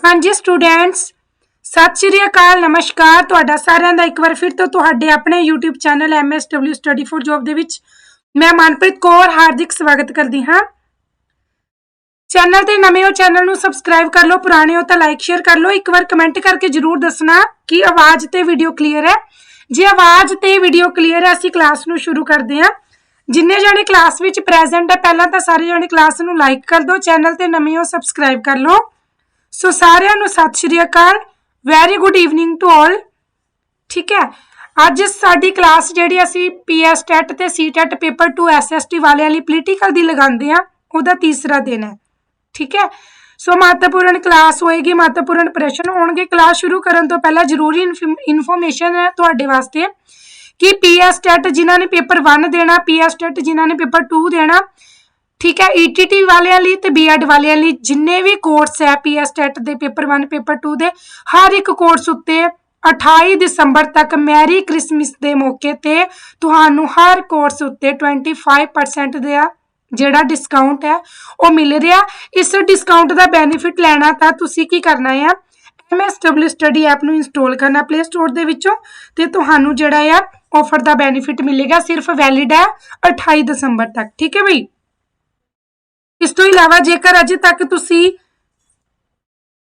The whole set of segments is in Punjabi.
ਹਾਂਜੀ ਸਟੂਡੈਂਟਸ ਸਤਿ ਸ਼੍ਰੀ ਅਕਾਲ, ਨਮਸਕਾਰ। ਤੁਹਾਡਾ ਸਾਰਿਆਂ ਦਾ ਇੱਕ ਵਾਰ ਫਿਰ ਤੋਂ ਤੁਹਾਡੇ ਆਪਣੇ YouTube channel MSW Study for Job ਦੇ ਵਿੱਚ ਮੈਂ ਮਨਪ੍ਰੀਤ ਕੌਰ ਹਾਰਦਿਕ ਸਵਾਗਤ ਕਰਦੀ ਹਾਂ। ਚੈਨਲ ਤੇ ਨਵੇਂ ਹੋ ਚੈਨਲ ਨੂੰ ਸਬਸਕ੍ਰਾਈਬ ਕਰ ਲਓ, ਪੁਰਾਣੇ ਹੋ ਤਾਂ ਲਾਈਕ ਸ਼ੇਅਰ ਕਰ ਲਓ। ਇੱਕ ਵਾਰ ਕਮੈਂਟ ਕਰਕੇ ਜਰੂਰ ਦੱਸਣਾ ਕਿ ਆਵਾਜ਼ ਤੇ ਵੀਡੀਓ ਕਲੀਅਰ ਹੈ। ਜੇ ਆਵਾਜ਼ ਤੇ ਵੀਡੀਓ ਕਲੀਅਰ ਹੈ, ਅਸੀਂ ਕਲਾਸ ਨੂੰ ਸ਼ੁਰੂ ਕਰਦੇ ਹਾਂ। ਜਿੰਨੇ ਜਾਣੇ ਕਲਾਸ ਵਿੱਚ ਪ੍ਰੈਜ਼ੈਂਟ ਹੈ, ਪਹਿਲਾਂ ਤਾਂ ਸਾਰੇ ਜਾਣੇ ਕਲਾਸ ਨੂੰ ਲਾਈਕ ਕਰ ਦਿਓ ਚੈਨਲ ਤੇ ਨਵੇਂ ਹੋ ਸਬਸਕ੍ਰਾਈਬ ਕਰ ਲਓ। ਸੋ ਸਾਰਿਆਂ ਨੂੰ ਸਤਿ ਸ਼੍ਰੀ ਅਕਾਲ। Very good evening to all ਠੀਕ ਹੈ। ਅੱਜ ਸਾਡੀ ਕਲਾਸ ਜਿਹੜੀ ਅਸੀਂ ਪੀਐਸ ਟੈਟ ਤੇ ਸੀ ਟੈਟ ਪੇਪਰ 2 ਐਸਐਸਟੀ ਵਾਲਿਆਂ ਲਈ ਪੋਲੀਟੀਕਲ ਦੀ ਲਗਾਉਂਦੇ ਆ ਉਹਦਾ ਤੀਸਰਾ ਦਿਨ ਹੈ। ਠੀਕ ਹੈ। ਸੋ ਮਹੱਤਵਪੂਰਨ ਕਲਾਸ ਹੋਏਗੀ, ਮਹੱਤਵਪੂਰਨ ਪ੍ਰਸ਼ਨ ਹੋਣਗੇ। ਕਲਾਸ ਸ਼ੁਰੂ ਕਰਨ ਤੋਂ ਪਹਿਲਾਂ ਜ਼ਰੂਰੀ ਇਨਫੋਰਮੇਸ਼ਨ ਹੈ ਤੁਹਾਡੇ ਵਾਸਤੇ ਕਿ ਪੀਐਸ ਟੈਟ ਜਿਨ੍ਹਾਂ ਨੇ ਪੇਪਰ 1 ਦੇਣਾ ਪੀਐਸ ਟੈਟ ਜਿਨ੍ਹਾਂ ਨੇ ਪੇਪਰ 2 ਦੇਣਾ ਠੀਕ ਹੈ ਈਟੀਟੀ ਵਾਲਿਆਂ ਲਈ ਤੇ ਬੀਐਡ ਵਾਲਿਆਂ ਲਈ ਜਿੰਨੇ ਵੀ ਕੋਰਸ ਹੈ ਪੀਐਸ ਟੈਟ ਦੇ, ਪੇਪਰ 1 ਪੇਪਰ 2 ਦੇ, ਹਰ ਇੱਕ ਕੋਰਸ ਉੱਤੇ 28 ਦਸੰਬਰ ਤੱਕ ਮੈਰੀ ਕ੍ਰਿਸਮਸ ਦੇ ਮੌਕੇ ਤੇ ਤੁਹਾਨੂੰ ਹਰ ਕੋਰਸ ਉੱਤੇ 25% ਦਾ ਜਿਹੜਾ ਡਿਸਕਾਊਂਟ ਹੈ, ਉਹ ਮਿਲ ਰਿਹਾ। ਇਸ ਡਿਸਕਾਊਂਟ ਦਾ ਬੈਨੀਫਿਟ ਲੈਣਾ ਤਾਂ ਤੁਸੀਂ ਕੀ ਕਰਨਾ ਹੈ MSW ਸਟੱਡੀ ਐਪ ਨੂੰ ਇੰਸਟਾਲ ਕਰਨਾ ਪਲੇ ਸਟੋਰ ਦੇ ਵਿੱਚੋਂ ਤੇ ਤੁਹਾਨੂੰ ਜਿਹੜਾ ਆ ਆਫਰ ਦਾ ਬੈਨੀਫਿਟ ਮਿਲੇਗਾ, ਸਿਰਫ ਵੈਲਿਡ ਹੈ 28 ਦਸੰਬਰ ਤੱਕ। ਠੀਕ ਹੈ ਬਈ? ਇਸ ਤੋਂ ਇਲਾਵਾ ਜੇਕਰ ਅਜੇ ਤੱਕ ਤੁਸੀਂ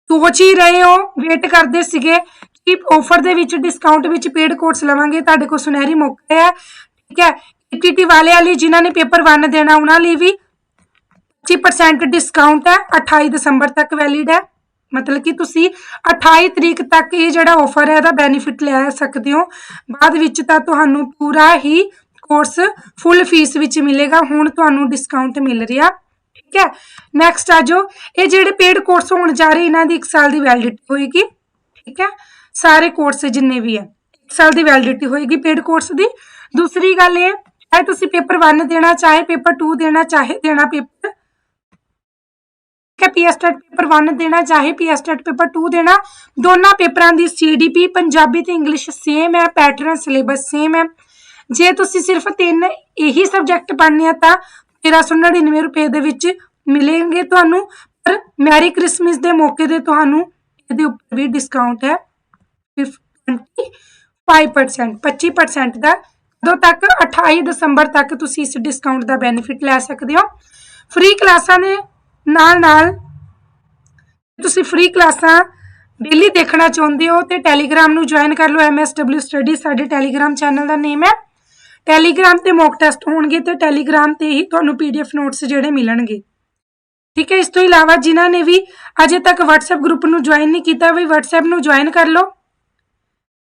ਸੋਚ ਹੀ ਰਹੇ ਹੋ ਵੇਟ ਕਰਦੇ ਸੀਗੇ, ਕਿ ਆਫਰ ਦੇ ਵਿੱਚ ਡਿਸਕਾਊਂਟ ਵਿੱਚ ਪੇਡ ਕੋਰਸ ਲਵਾਂਗੇ, ਤੁਹਾਡੇ ਕੋਲ ਸੁਨਹਿਰੀ ਮੌਕਾ ਹੈ। ਠੀਕ ਹੈ ਈਟੀਟੀ ਵਾਲਿਆਂ ਲਈ ਜਿਨ੍ਹਾਂ ਨੇ ਪੇਪਰ 1 ਦੇਣਾ, ਉਹਨਾਂ ਲਈ ਵੀ 25% ਡਿਸਕਾਊਂਟ ਹੈ 28 ਦਸੰਬਰ ਤੱਕ ਵੈਲਿਡ ਹੈ। ਮਤਲਬ ਕਿ ਤੁਸੀਂ 28 ਤਰੀਕ ਤੱਕ ਇਹ ਜਿਹੜਾ ਆਫਰ ਹੈ, ਇਹਦਾ ਬੈਨੀਫਿਟ ਲੈ ਸਕਦੇ ਹੋ। ਬਾਅਦ ਵਿੱਚ ਤਾਂ ਤੁਹਾਨੂੰ ਪੂਰਾ ਹੀ ਕੋਰਸ ਫੁੱਲ ਫੀਸ ਵਿੱਚ ਮਿਲੇਗਾ, ਹੁਣ ਤੁਹਾਨੂੰ ਡਿਸਕਾਊਂਟ ਮਿਲ ਰਿਹਾ। ਠੀਕ ਹੈ? ਨੈਕਸਟ ਆ ਜੋ ਇਹ ਜਿਹੜੇ ਪੇਡ ਕੋਰਸ ਹੋਣ ਜਾ ਰਹੇ, ਇਹਨਾਂ ਦੀ 1 ਸਾਲ ਦੀ ਵੈਲਿਡਿਟੀ ਹੋਏਗੀ। ਠੀਕ ਹੈ? ਸਾਰੇ ਕੋਰਸ ਜਿੰਨੇ ਵੀ ਹੈ 1 ਸਾਲ ਦੀ ਵੈਲਿਡਿਟੀ ਹੋਏਗੀ ਪੇਡ ਕੋਰਸ ਦੀ। ਦੂਸਰੀ ਗੱਲ ਇਹ ਚਾਹੇ ਤੁਸੀਂ ਪੇਪਰ 1 ਦੇਣਾ, ਚਾਹੇ ਪੇਪਰ 2 ਦੇਣਾ, ਚਾਹੇ ਦੇਣਾ ਪੇਪਰ ਕਿ ਪੀਐਸਟੈਟ ਪੇਪਰ 1 ਦੇਣਾ, ਚਾਹੇ ਪੀਐਸਟੈਟ ਪੇਪਰ 2 ਦੇਣਾ। ਦੋਨਾਂ ਪੇਪਰਾਂ ਦੀ ਸੀਡੀਪੀ ਪੰਜਾਬੀ ਤੇ ਇੰਗਲਿਸ਼ ਸੇਮ ਹੈ ਪੈਟਰਨ ਸਿਲੇਬਸ ਸੇਮ ਹੈ। ਜੇ ਤੁਸੀਂ ਸਿਰਫ ਤਿੰਨ ਇਹੀ ਸਬਜੈਕਟ ਪੜ੍ਹਨੇ ਆ ਤਾਂ 1399 ਰੁਪਏ ਦੇ ਵਿੱਚ ਮਿਲेंगे ਤੁਹਾਨੂੰ, ਪਰ ਮੈਰੀ ਕ੍ਰਿਸਮਸ ਦੇ ਮੌਕੇ ਤੇ ਤੁਹਾਨੂੰ ਇਹਦੇ ਉੱਪਰ ਵੀ ਡਿਸਕਾਊਂਟ ਹੈ 25% 25% ਦਾ। ਕਦੋਂ ਤੱਕ 28 ਦਸੰਬਰ ਤੱਕ ਤੁਸੀਂ ਇਸ ਡਿਸਕਾਊਂਟ ਦਾ ਬੈਨੀਫਿਟ ਲੈ ਸਕਦੇ ਹੋ। ਫ੍ਰੀ ਕਲਾਸਾਂ ਦੇ ਨਾਲ ਨਾਲ ਤੁਸੀਂ ਫ੍ਰੀ ਕਲਾਸਾਂ ਡੇਲੀ ਦੇਖਣਾ ਚਾਹੁੰਦੇ ਹੋ ਤੇ ਟੈਲੀਗ੍ਰਾਮ ਨੂੰ ਜੁਆਇਨ ਕਰ ਲਓ। MSW ਸਟੱਡੀ ਸਾਡੇ ਟੈਲੀਗ੍ਰਾਮ ਚੈਨਲ ਦਾ ਨੇਮ ਹੈ। ਟੈਲੀਗ੍ਰਾਮ ਤੇ ਮੌਕ ਟੈਸਟ ਹੋਣਗੇ ਤੇ ਟੈਲੀਗ੍ਰਾਮ ਤੇ ਹੀ ਤੁਹਾਨੂੰ ਪੀਡੀਐਫ ਨੋਟਸ ਜਿਹੜੇ ਮਿਲਣਗੇ। ਠੀਕ ਹੈ, ਇਸ ਤੋਂ ਇਲਾਵਾ ਜਿਨ੍ਹਾਂ ਨੇ ਵੀ ਅਜੇ ਤੱਕ WhatsApp ਗਰੁੱਪ ਨੂੰ ਜੁਆਇਨ ਨਹੀਂ ਕੀਤਾ, ਵੀ WhatsApp ਨੂੰ ਜੁਆਇਨ ਕਰ ਲਓ।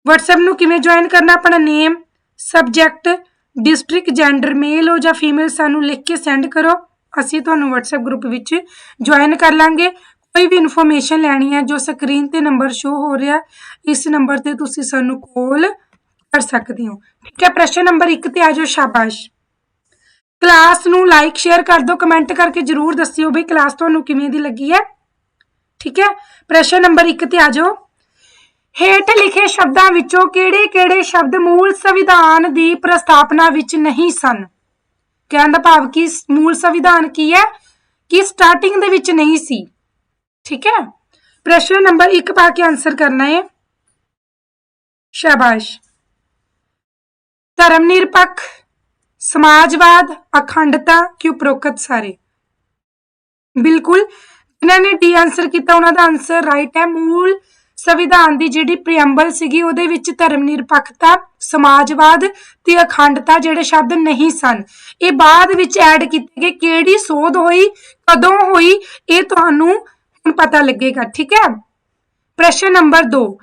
WhatsApp ਨੂੰ ਕਿਵੇਂ ਜੁਆਇਨ ਕਰਨਾ, ਆਪਣਾ name subject district gender male ਹੋ ਜਾਂ ਫੀਮੇਲ ਸਾਨੂੰ ਲਿਖ ਕੇ ਸੈਂਡ ਕਰੋ। ਅਸੀਂ ਤੁਹਾਨੂੰ WhatsApp ਗਰੁੱਪ ਵਿੱਚ ਜੁਆਇਨ ਕਰ ਲਾਂਗੇ। ਕੋਈ ਵੀ ਇਨਫੋਰਮੇਸ਼ਨ ਲੈਣੀ ਹੈ, ਜੋ ਸਕਰੀਨ ਤੇ ਨੰਬਰ ਸ਼ੋ ਹੋ ਰਿਹਾ, ਇਸ ਨੰਬਰ ਤੇ ਤੁਸੀਂ ਸਾਨੂੰ ਕਾਲ ਕਰ ਸਕਦੇ ਹੋ। ਠੀਕ ਹੈ, ਪ੍ਰਸ਼ਨ ਨੰਬਰ 1 ਤੇ ਆ ਜਾਓ ਸ਼ਾਬਾਸ਼। ਕਲਾਸ ਨੂੰ ਲਾਈਕ ਸ਼ੇਅਰ ਕਰ ਦਿਓ ਕਮੈਂਟ ਕਰਕੇ ਜਰੂਰ ਦੱਸਿਓ ਬਈ ਕਲਾਸ ਤੁਹਾਨੂੰ ਕਿਵੇਂ ਦੀ ਲੱਗੀ ਹੈ। ਠੀਕ ਹੈ, ਪ੍ਰਸ਼ਨ ਨੰਬਰ 1 ਤੇ ਆ ਜਾਓ। ਹੇਠ ਲਿਖੇ ਸ਼ਬਦਾਂ ਵਿੱਚੋਂ ਕਿਹੜੇ-ਕਿਹੜੇ ਸ਼ਬਦ ਮੂਲ ਸੰਵਿਧਾਨ ਦੀ ਪ੍ਰਸਤਾਵਨਾ ਵਿੱਚ ਨਹੀਂ ਸਨ? ਕਹਿਣ ਦਾ ਭਾਵ ਕਿ, ਮੂਲ ਸੰਵਿਧਾਨ ਕੀ ਹੈ? ਕਿ ਸਟਾਰਟਿੰਗ ਦੇ ਵਿੱਚ ਨਹੀਂ ਸੀ? ਠੀਕ ਹੈ, ਪ੍ਰਸ਼ਨ ਨੰਬਰ 1 ਪਾ ਕੇ ਆਨਸਰ ਕਰਨਾ ਹੈ। ਸ਼ਾਬਾਸ਼। ਧਰਮ ਨਿਰਪੱਖ ਸਮਾਜਵਾਦ, ਅਖੰਡਤਾ ਕਿ ਉਪਰੋਕਤ ਸਾਰੇ? ਬਿਲਕੁਲ। ਜਿਨ੍ਹਾਂ ਨੇ ਡੀ ਆਨਸਰ ਕੀਤਾ, ਉਹਨਾਂ ਦਾ ਆਨਸਰ ਰਾਈਟ ਹੈ। ਮੂਲ ਸੰਵਿਧਾਨ ਦੀ ਜਿਹੜੀ ਪ੍ਰੀਐਮਬਲ ਸੀਗੀ, ਉਹਦੇ ਵਿੱਚ ਧਰਮ ਨਿਰਪੱਖਤਾ ਸਮਾਜਵਾਦ ਤੇ ਅਖੰਡਤਾ ਜਿਹੜੇ ਸ਼ਬਦ ਨਹੀਂ ਸਨ। ਇਹ ਬਾਅਦ ਵਿੱਚ ਐਡ ਕੀਤੇ ਗਏ। ਕਿਹੜੀ ਸੋਧ ਹੋਈ, ਕਦੋਂ ਹੋਈ, ਇਹ ਤੁਹਾਨੂੰ ਹੁਣ ਪਤਾ ਲੱਗੇਗਾ। ਠੀਕ ਹੈ? ਪ੍ਰਸ਼ਨ ਨੰਬਰ 2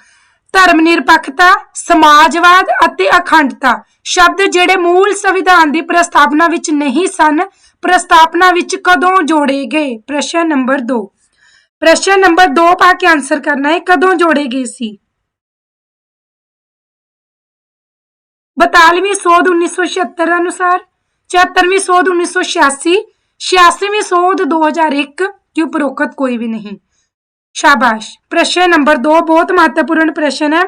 ਧਰਮ ਨਿਰਪੱਖਤਾ ਸਮਾਜਵਾਦ ਅਤੇ ਅਖੰਡਤਾ ਸ਼ਬਦ ਜਿਹੜੇ ਮੂਲ ਸੰਵਿਧਾਨ ਦੀ ਪ੍ਰਸਤਾਵਨਾ ਵਿੱਚ ਨਹੀਂ ਸਨ, ਪ੍ਰਸਤਾਵਨਾ ਵਿੱਚ ਕਦੋਂ ਜੋੜੇ ਗਏ? ਪ੍ਰਸ਼ਨ ਨੰਬਰ 2 ਪ੍ਰਸ਼ਨ ਨੰਬਰ 2 ਪਾ ਕੇ ਆਨਸਰ ਕਰਨਾ ਹੈ, ਕਦੋਂ ਜੋੜੇ ਗਏ ਸੀ? 42ਵੀਂ ਸੋਧ 1976 ਅਨੁਸਾਰ 74ਵੀਂ ਸੋਧ 1986 86ਵੀਂ ਸੋਧ 2001 ਕਿ ਉਪਰੋਕਤ ਕੋਈ ਵੀ ਨਹੀਂ। ਸ਼ਾਬਾਸ਼। ਪ੍ਰਸ਼ਨ ਨੰਬਰ 2 ਬਹੁਤ ਮਹੱਤਵਪੂਰਨ ਪ੍ਰਸ਼ਨ ਹੈ।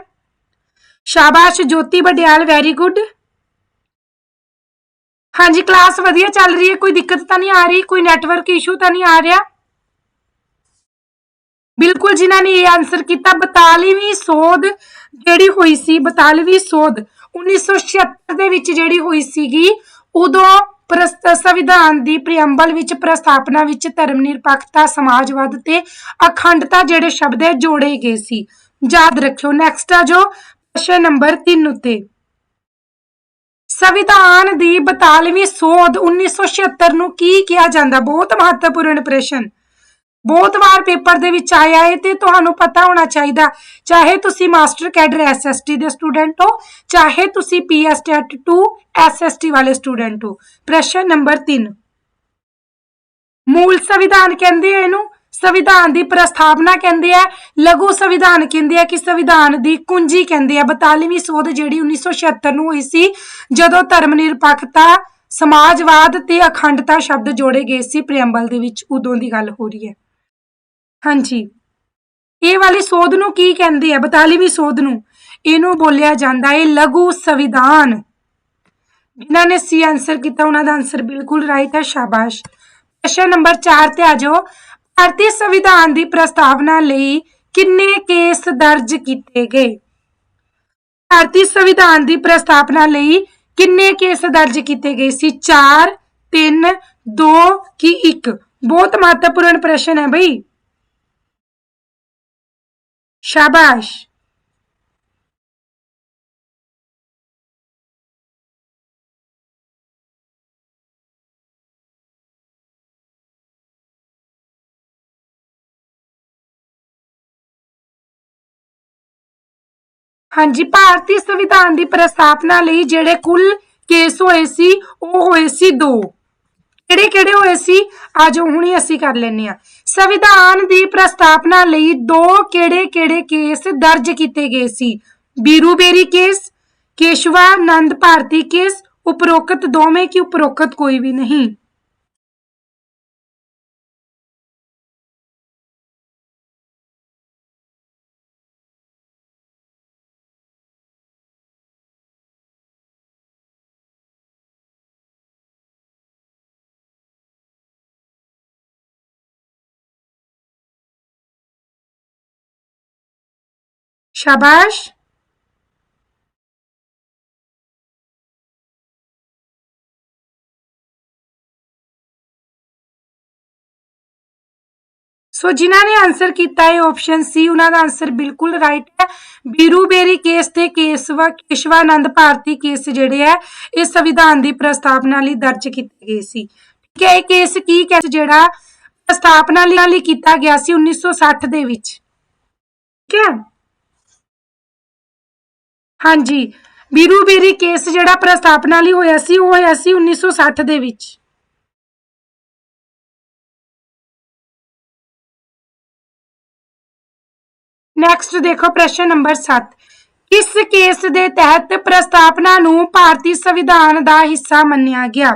ਸ਼ਾਬਾਸ਼, ਜੋਤੀ ਬਡਿਆਲ ਵੈਰੀ ਗੁੱਡ ਹਾਂਜੀ ਕਲਾਸ ਵਧੀਆ ਚੱਲ ਰਹੀ ਹੈ, ਕੋਈ ਦਿੱਕਤ ਤਾਂ ਨਹੀਂ ਆ ਰਹੀ, ਕੋਈ ਨੈਟਵਰਕ ਇਸ਼ੂ ਤਾਂ ਨਹੀਂ ਆ ਰਿਹਾ। ਬਿਲਕੁਲ, ਜਿਨ੍ਹਾਂ ਨੇ ਇਹ ਆਨਸਰ ਕੀਤਾ 42ਵੀਂ ਸੋਧ ਜਿਹੜੀ ਹੋਈ ਸੀ 42ਵੀਂ ਸੋਧ 1976 ਦੇ ਵਿੱਚ ਜਿਹੜੀ ਹੋਈ ਸੀਗੀ, ਉਦੋਂ ਪ੍ਰਸਤ ਸੰਵਿਧਾਨ ਦੀ ਪ੍ਰੀਐਮਬਲ ਵਿੱਚ ਪ੍ਰਸਤਾਵਨਾ ਵਿੱਚ ਧਰਮ ਨਿਰਪੱਖਤਾ ਸਮਾਜਵਾਦ ਤੇ ਅਖੰਡਤਾ ਜਿਹੜੇ ਸ਼ਬਦ ਹੈ, ਜੋੜੇ ਗਏ ਸੀ। ਯਾਦ ਰੱਖਿਓ ਨੈਕਸਟ ਆ ਜੋ, ਪ੍ਰਸ਼ਨ ਨੰਬਰ 3 ਉੱਤੇ। ਸੰਵਿਧਾਨ ਦੀ 42ਵੀਂ ਸੋਧ 1976 ਨੂੰ ਕੀ ਕਿਹਾ ਜਾਂਦਾ? ਬਹੁਤ ਮਹੱਤਵਪੂਰਨ ਪ੍ਰਸ਼ਨ। ਬਹੁਤ ਵਾਰ ਪੇਪਰ ਦੇ ਵਿੱਚ ਆਇਆ ਹੈ ਤੇ ਤੁਹਾਨੂੰ ਪਤਾ ਹੋਣਾ ਚਾਹੀਦਾ। ਚਾਹੇ ਤੁਸੀਂ ਮਾਸਟਰ ਕੈਡਰ ਐਸਐਸਟੀ ਦੇ ਸਟੂਡੈਂਟ ਹੋ, ਚਾਹੇ ਤੁਸੀਂ ਪੀਐਸਟੈਟ 2 ਐਸਐਸਟੀ ਵਾਲੇ ਸਟੂਡੈਂਟ ਹੋ। ਪ੍ਰਸ਼ਨ ਨੰਬਰ 3 ਮੂਲ ਸੰਵਿਧਾਨ ਕਹਿੰਦੇ ਆ ਇਹਨੂੰ, ਸੰਵਿਧਾਨ ਦੀ ਪ੍ਰਸਥਾਪਨਾ ਕਹਿੰਦੇ ਆ, ਲਘੂ ਸੰਵਿਧਾਨ ਕਹਿੰਦੇ ਆ ਕਿ ਸੰਵਿਧਾਨ ਦੀ ਕੁੰਜੀ ਕਹਿੰਦੇ ਆ। 42ਵੀਂ ਸੋਧ ਜਿਹੜੀ 1976 ਨੂੰ ਹੋਈ ਸੀ, ਜਦੋਂ ਧਰਮ ਨਿਰਪੱਖਤਾ ਸਮਾਜਵਾਦ ਤੇ ਅਖੰਡਤਾ ਸ਼ਬਦ ਜੋੜੇ ਗਏ ਸੀ ਪ੍ਰੀਐਮਬਲ ਦੇ ਵਿੱਚ ਉਦੋਂ ਦੀ ਗੱਲ ਹੋ ਰਹੀ ਹੈ। ਹਾਂਜੀ। ਇਹ ਵਾਲੀ ਸੋਧ ਨੂੰ ਕੀ ਕਹਿੰਦੇ ਆ? 42ਵੀਂ ਸੋਧ ਨੂੰ। ਇਹਨੂੰ ਬੋਲਿਆ ਜਾਂਦਾ ਹੈ ਲਘੂ ਸੰਵਿਧਾਨ। ਜਿਨ੍ਹਾਂ ਨੇ ਸੀ ਆਨਸਰ ਕੀਤਾ, ਉਹਨਾਂ ਦਾ ਆਨਸਰ ਬਿਲਕੁਲ ਰਾਈਟ ਹੈ ਸ਼ਾਬਾਸ਼। ਪ੍ਰਸ਼ਨ ਨੰਬਰ 4 ਤੇ ਆ ਜਾਓ। ਭਾਰਤੀ ਸੰਵਿਧਾਨ ਦੀ ਪ੍ਰਸਤਾਵਨਾ ਲਈ ਕਿੰਨੇ ਕੇਸ ਦਰਜ ਕੀਤੇ ਗਏ? ਭਾਰਤੀ ਸੰਵਿਧਾਨ ਦੀ ਪ੍ਰਸਤਾਵਨਾ ਲਈ ਕਿੰਨੇ ਕੇਸ ਦਰਜ ਕੀਤੇ ਗਏ ਸੀ? 4 3 2 ਕੀ 1 ਬਹੁਤ ਮਹੱਤਵਪੂਰਨ ਪ੍ਰਸ਼ਨ ਹੈ ਬਈ। شاباش ਹਾਂਜੀ, ਭਾਰਤੀ ਸੰਵਿਧਾਨ ਦੀ ਪ੍ਰਸਥਾਪਨਾ ਲਈ ਜਿਹੜੇ ਕੁੱਲ ਕੇਸ ਹੋਏ ਸੀ, ਉਹ ਹੋਏ ਸੀ 2 ਕਿਹੜੇ ਕਿਹੜੇ ਹੋਏ ਸੀ? ਆਜੋ ਹੁਣੇ ਅਸੀਂ ਕਰ ਲੈਨੇ ਆ ਸੰਵਿਧਾਨ ਦੀ ਪ੍ਰਸਤਾਵਨਾ ਲਈ ਦੋ ਕਿਹੜੇ ਕਿਹੜੇ ਕੇਸ ਦਰਜ ਕੀਤੇ ਗਏ ਸੀ? ਬੀਰੂਬੇਰੀ ਕੇਸ, ਕੇਸ਼ਵਾਨੰਦ ਭਾਰਤੀ ਕੇਸ, ਉਪਰੋਕਤ ਦੋਵੇਂ ਕਿ ਉਪਰੋਕਤ ਕੋਈ ਵੀ ਨਹੀਂ? शाबाश ਸੋ ਜਿਨ੍ਹਾਂ ਨੇ ਆਨਸਰ ਕੀਤਾ ਹੈ ਆਪਸ਼ਨ ਸੀ ਉਹਨਾਂ ਦਾ ਆਨਸਰ ਬਿਲਕੁਲ ਰਾਈਟ ਹੈ ਬੀਰੂਬੇਰੀ ਕੇਸ ਤੇ ਕੇਸਵਾ ਕੇਸ਼ਵਾਨੰਦ ਭਾਰਤੀ ਕੇਸ ਜਿਹੜੇ ਆ ਇਹ ਸੰਵਿਧਾਨ ਦੀ ਪ੍ਰਸਤਾਵਨਾ ਲਈ ਦਰਜ ਕੀਤੇ ਗਏ ਸੀ ਠੀਕ ਹੈ ਇਹ ਕੇਸ ਕੀ ਕੇਸ ਜਿਹੜਾ ਪ੍ਰਸਤਾਵਨਾ ਲਈ ਕੀਤਾ ਗਿਆ ਸੀ 1960 ਦੇ ਵਿੱਚ ਠੀਕ ਹੈ ਹਾਂਜੀ। ਬੀਰੂਬੇਰੀ ਕੇਸ ਜਿਹੜਾ ਪ੍ਰਸਤਾਵਨਾ ਲਈ ਹੋਇਆ ਸੀ, ਉਹ ਹੋਇਆ ਸੀ 1960 ਦੇ ਵਿੱਚ। ਨੈਕਸਟ ਦੇਖੋ ਪ੍ਰਸ਼ਨ ਨੰਬਰ 7 ਕਿਸ ਕੇਸ ਦੇ ਤਹਿਤ ਪ੍ਰਸਤਾਵਨਾ ਨੂੰ ਭਾਰਤੀ ਸੰਵਿਧਾਨ ਦਾ ਹਿੱਸਾ ਮੰਨਿਆ ਗਿਆ।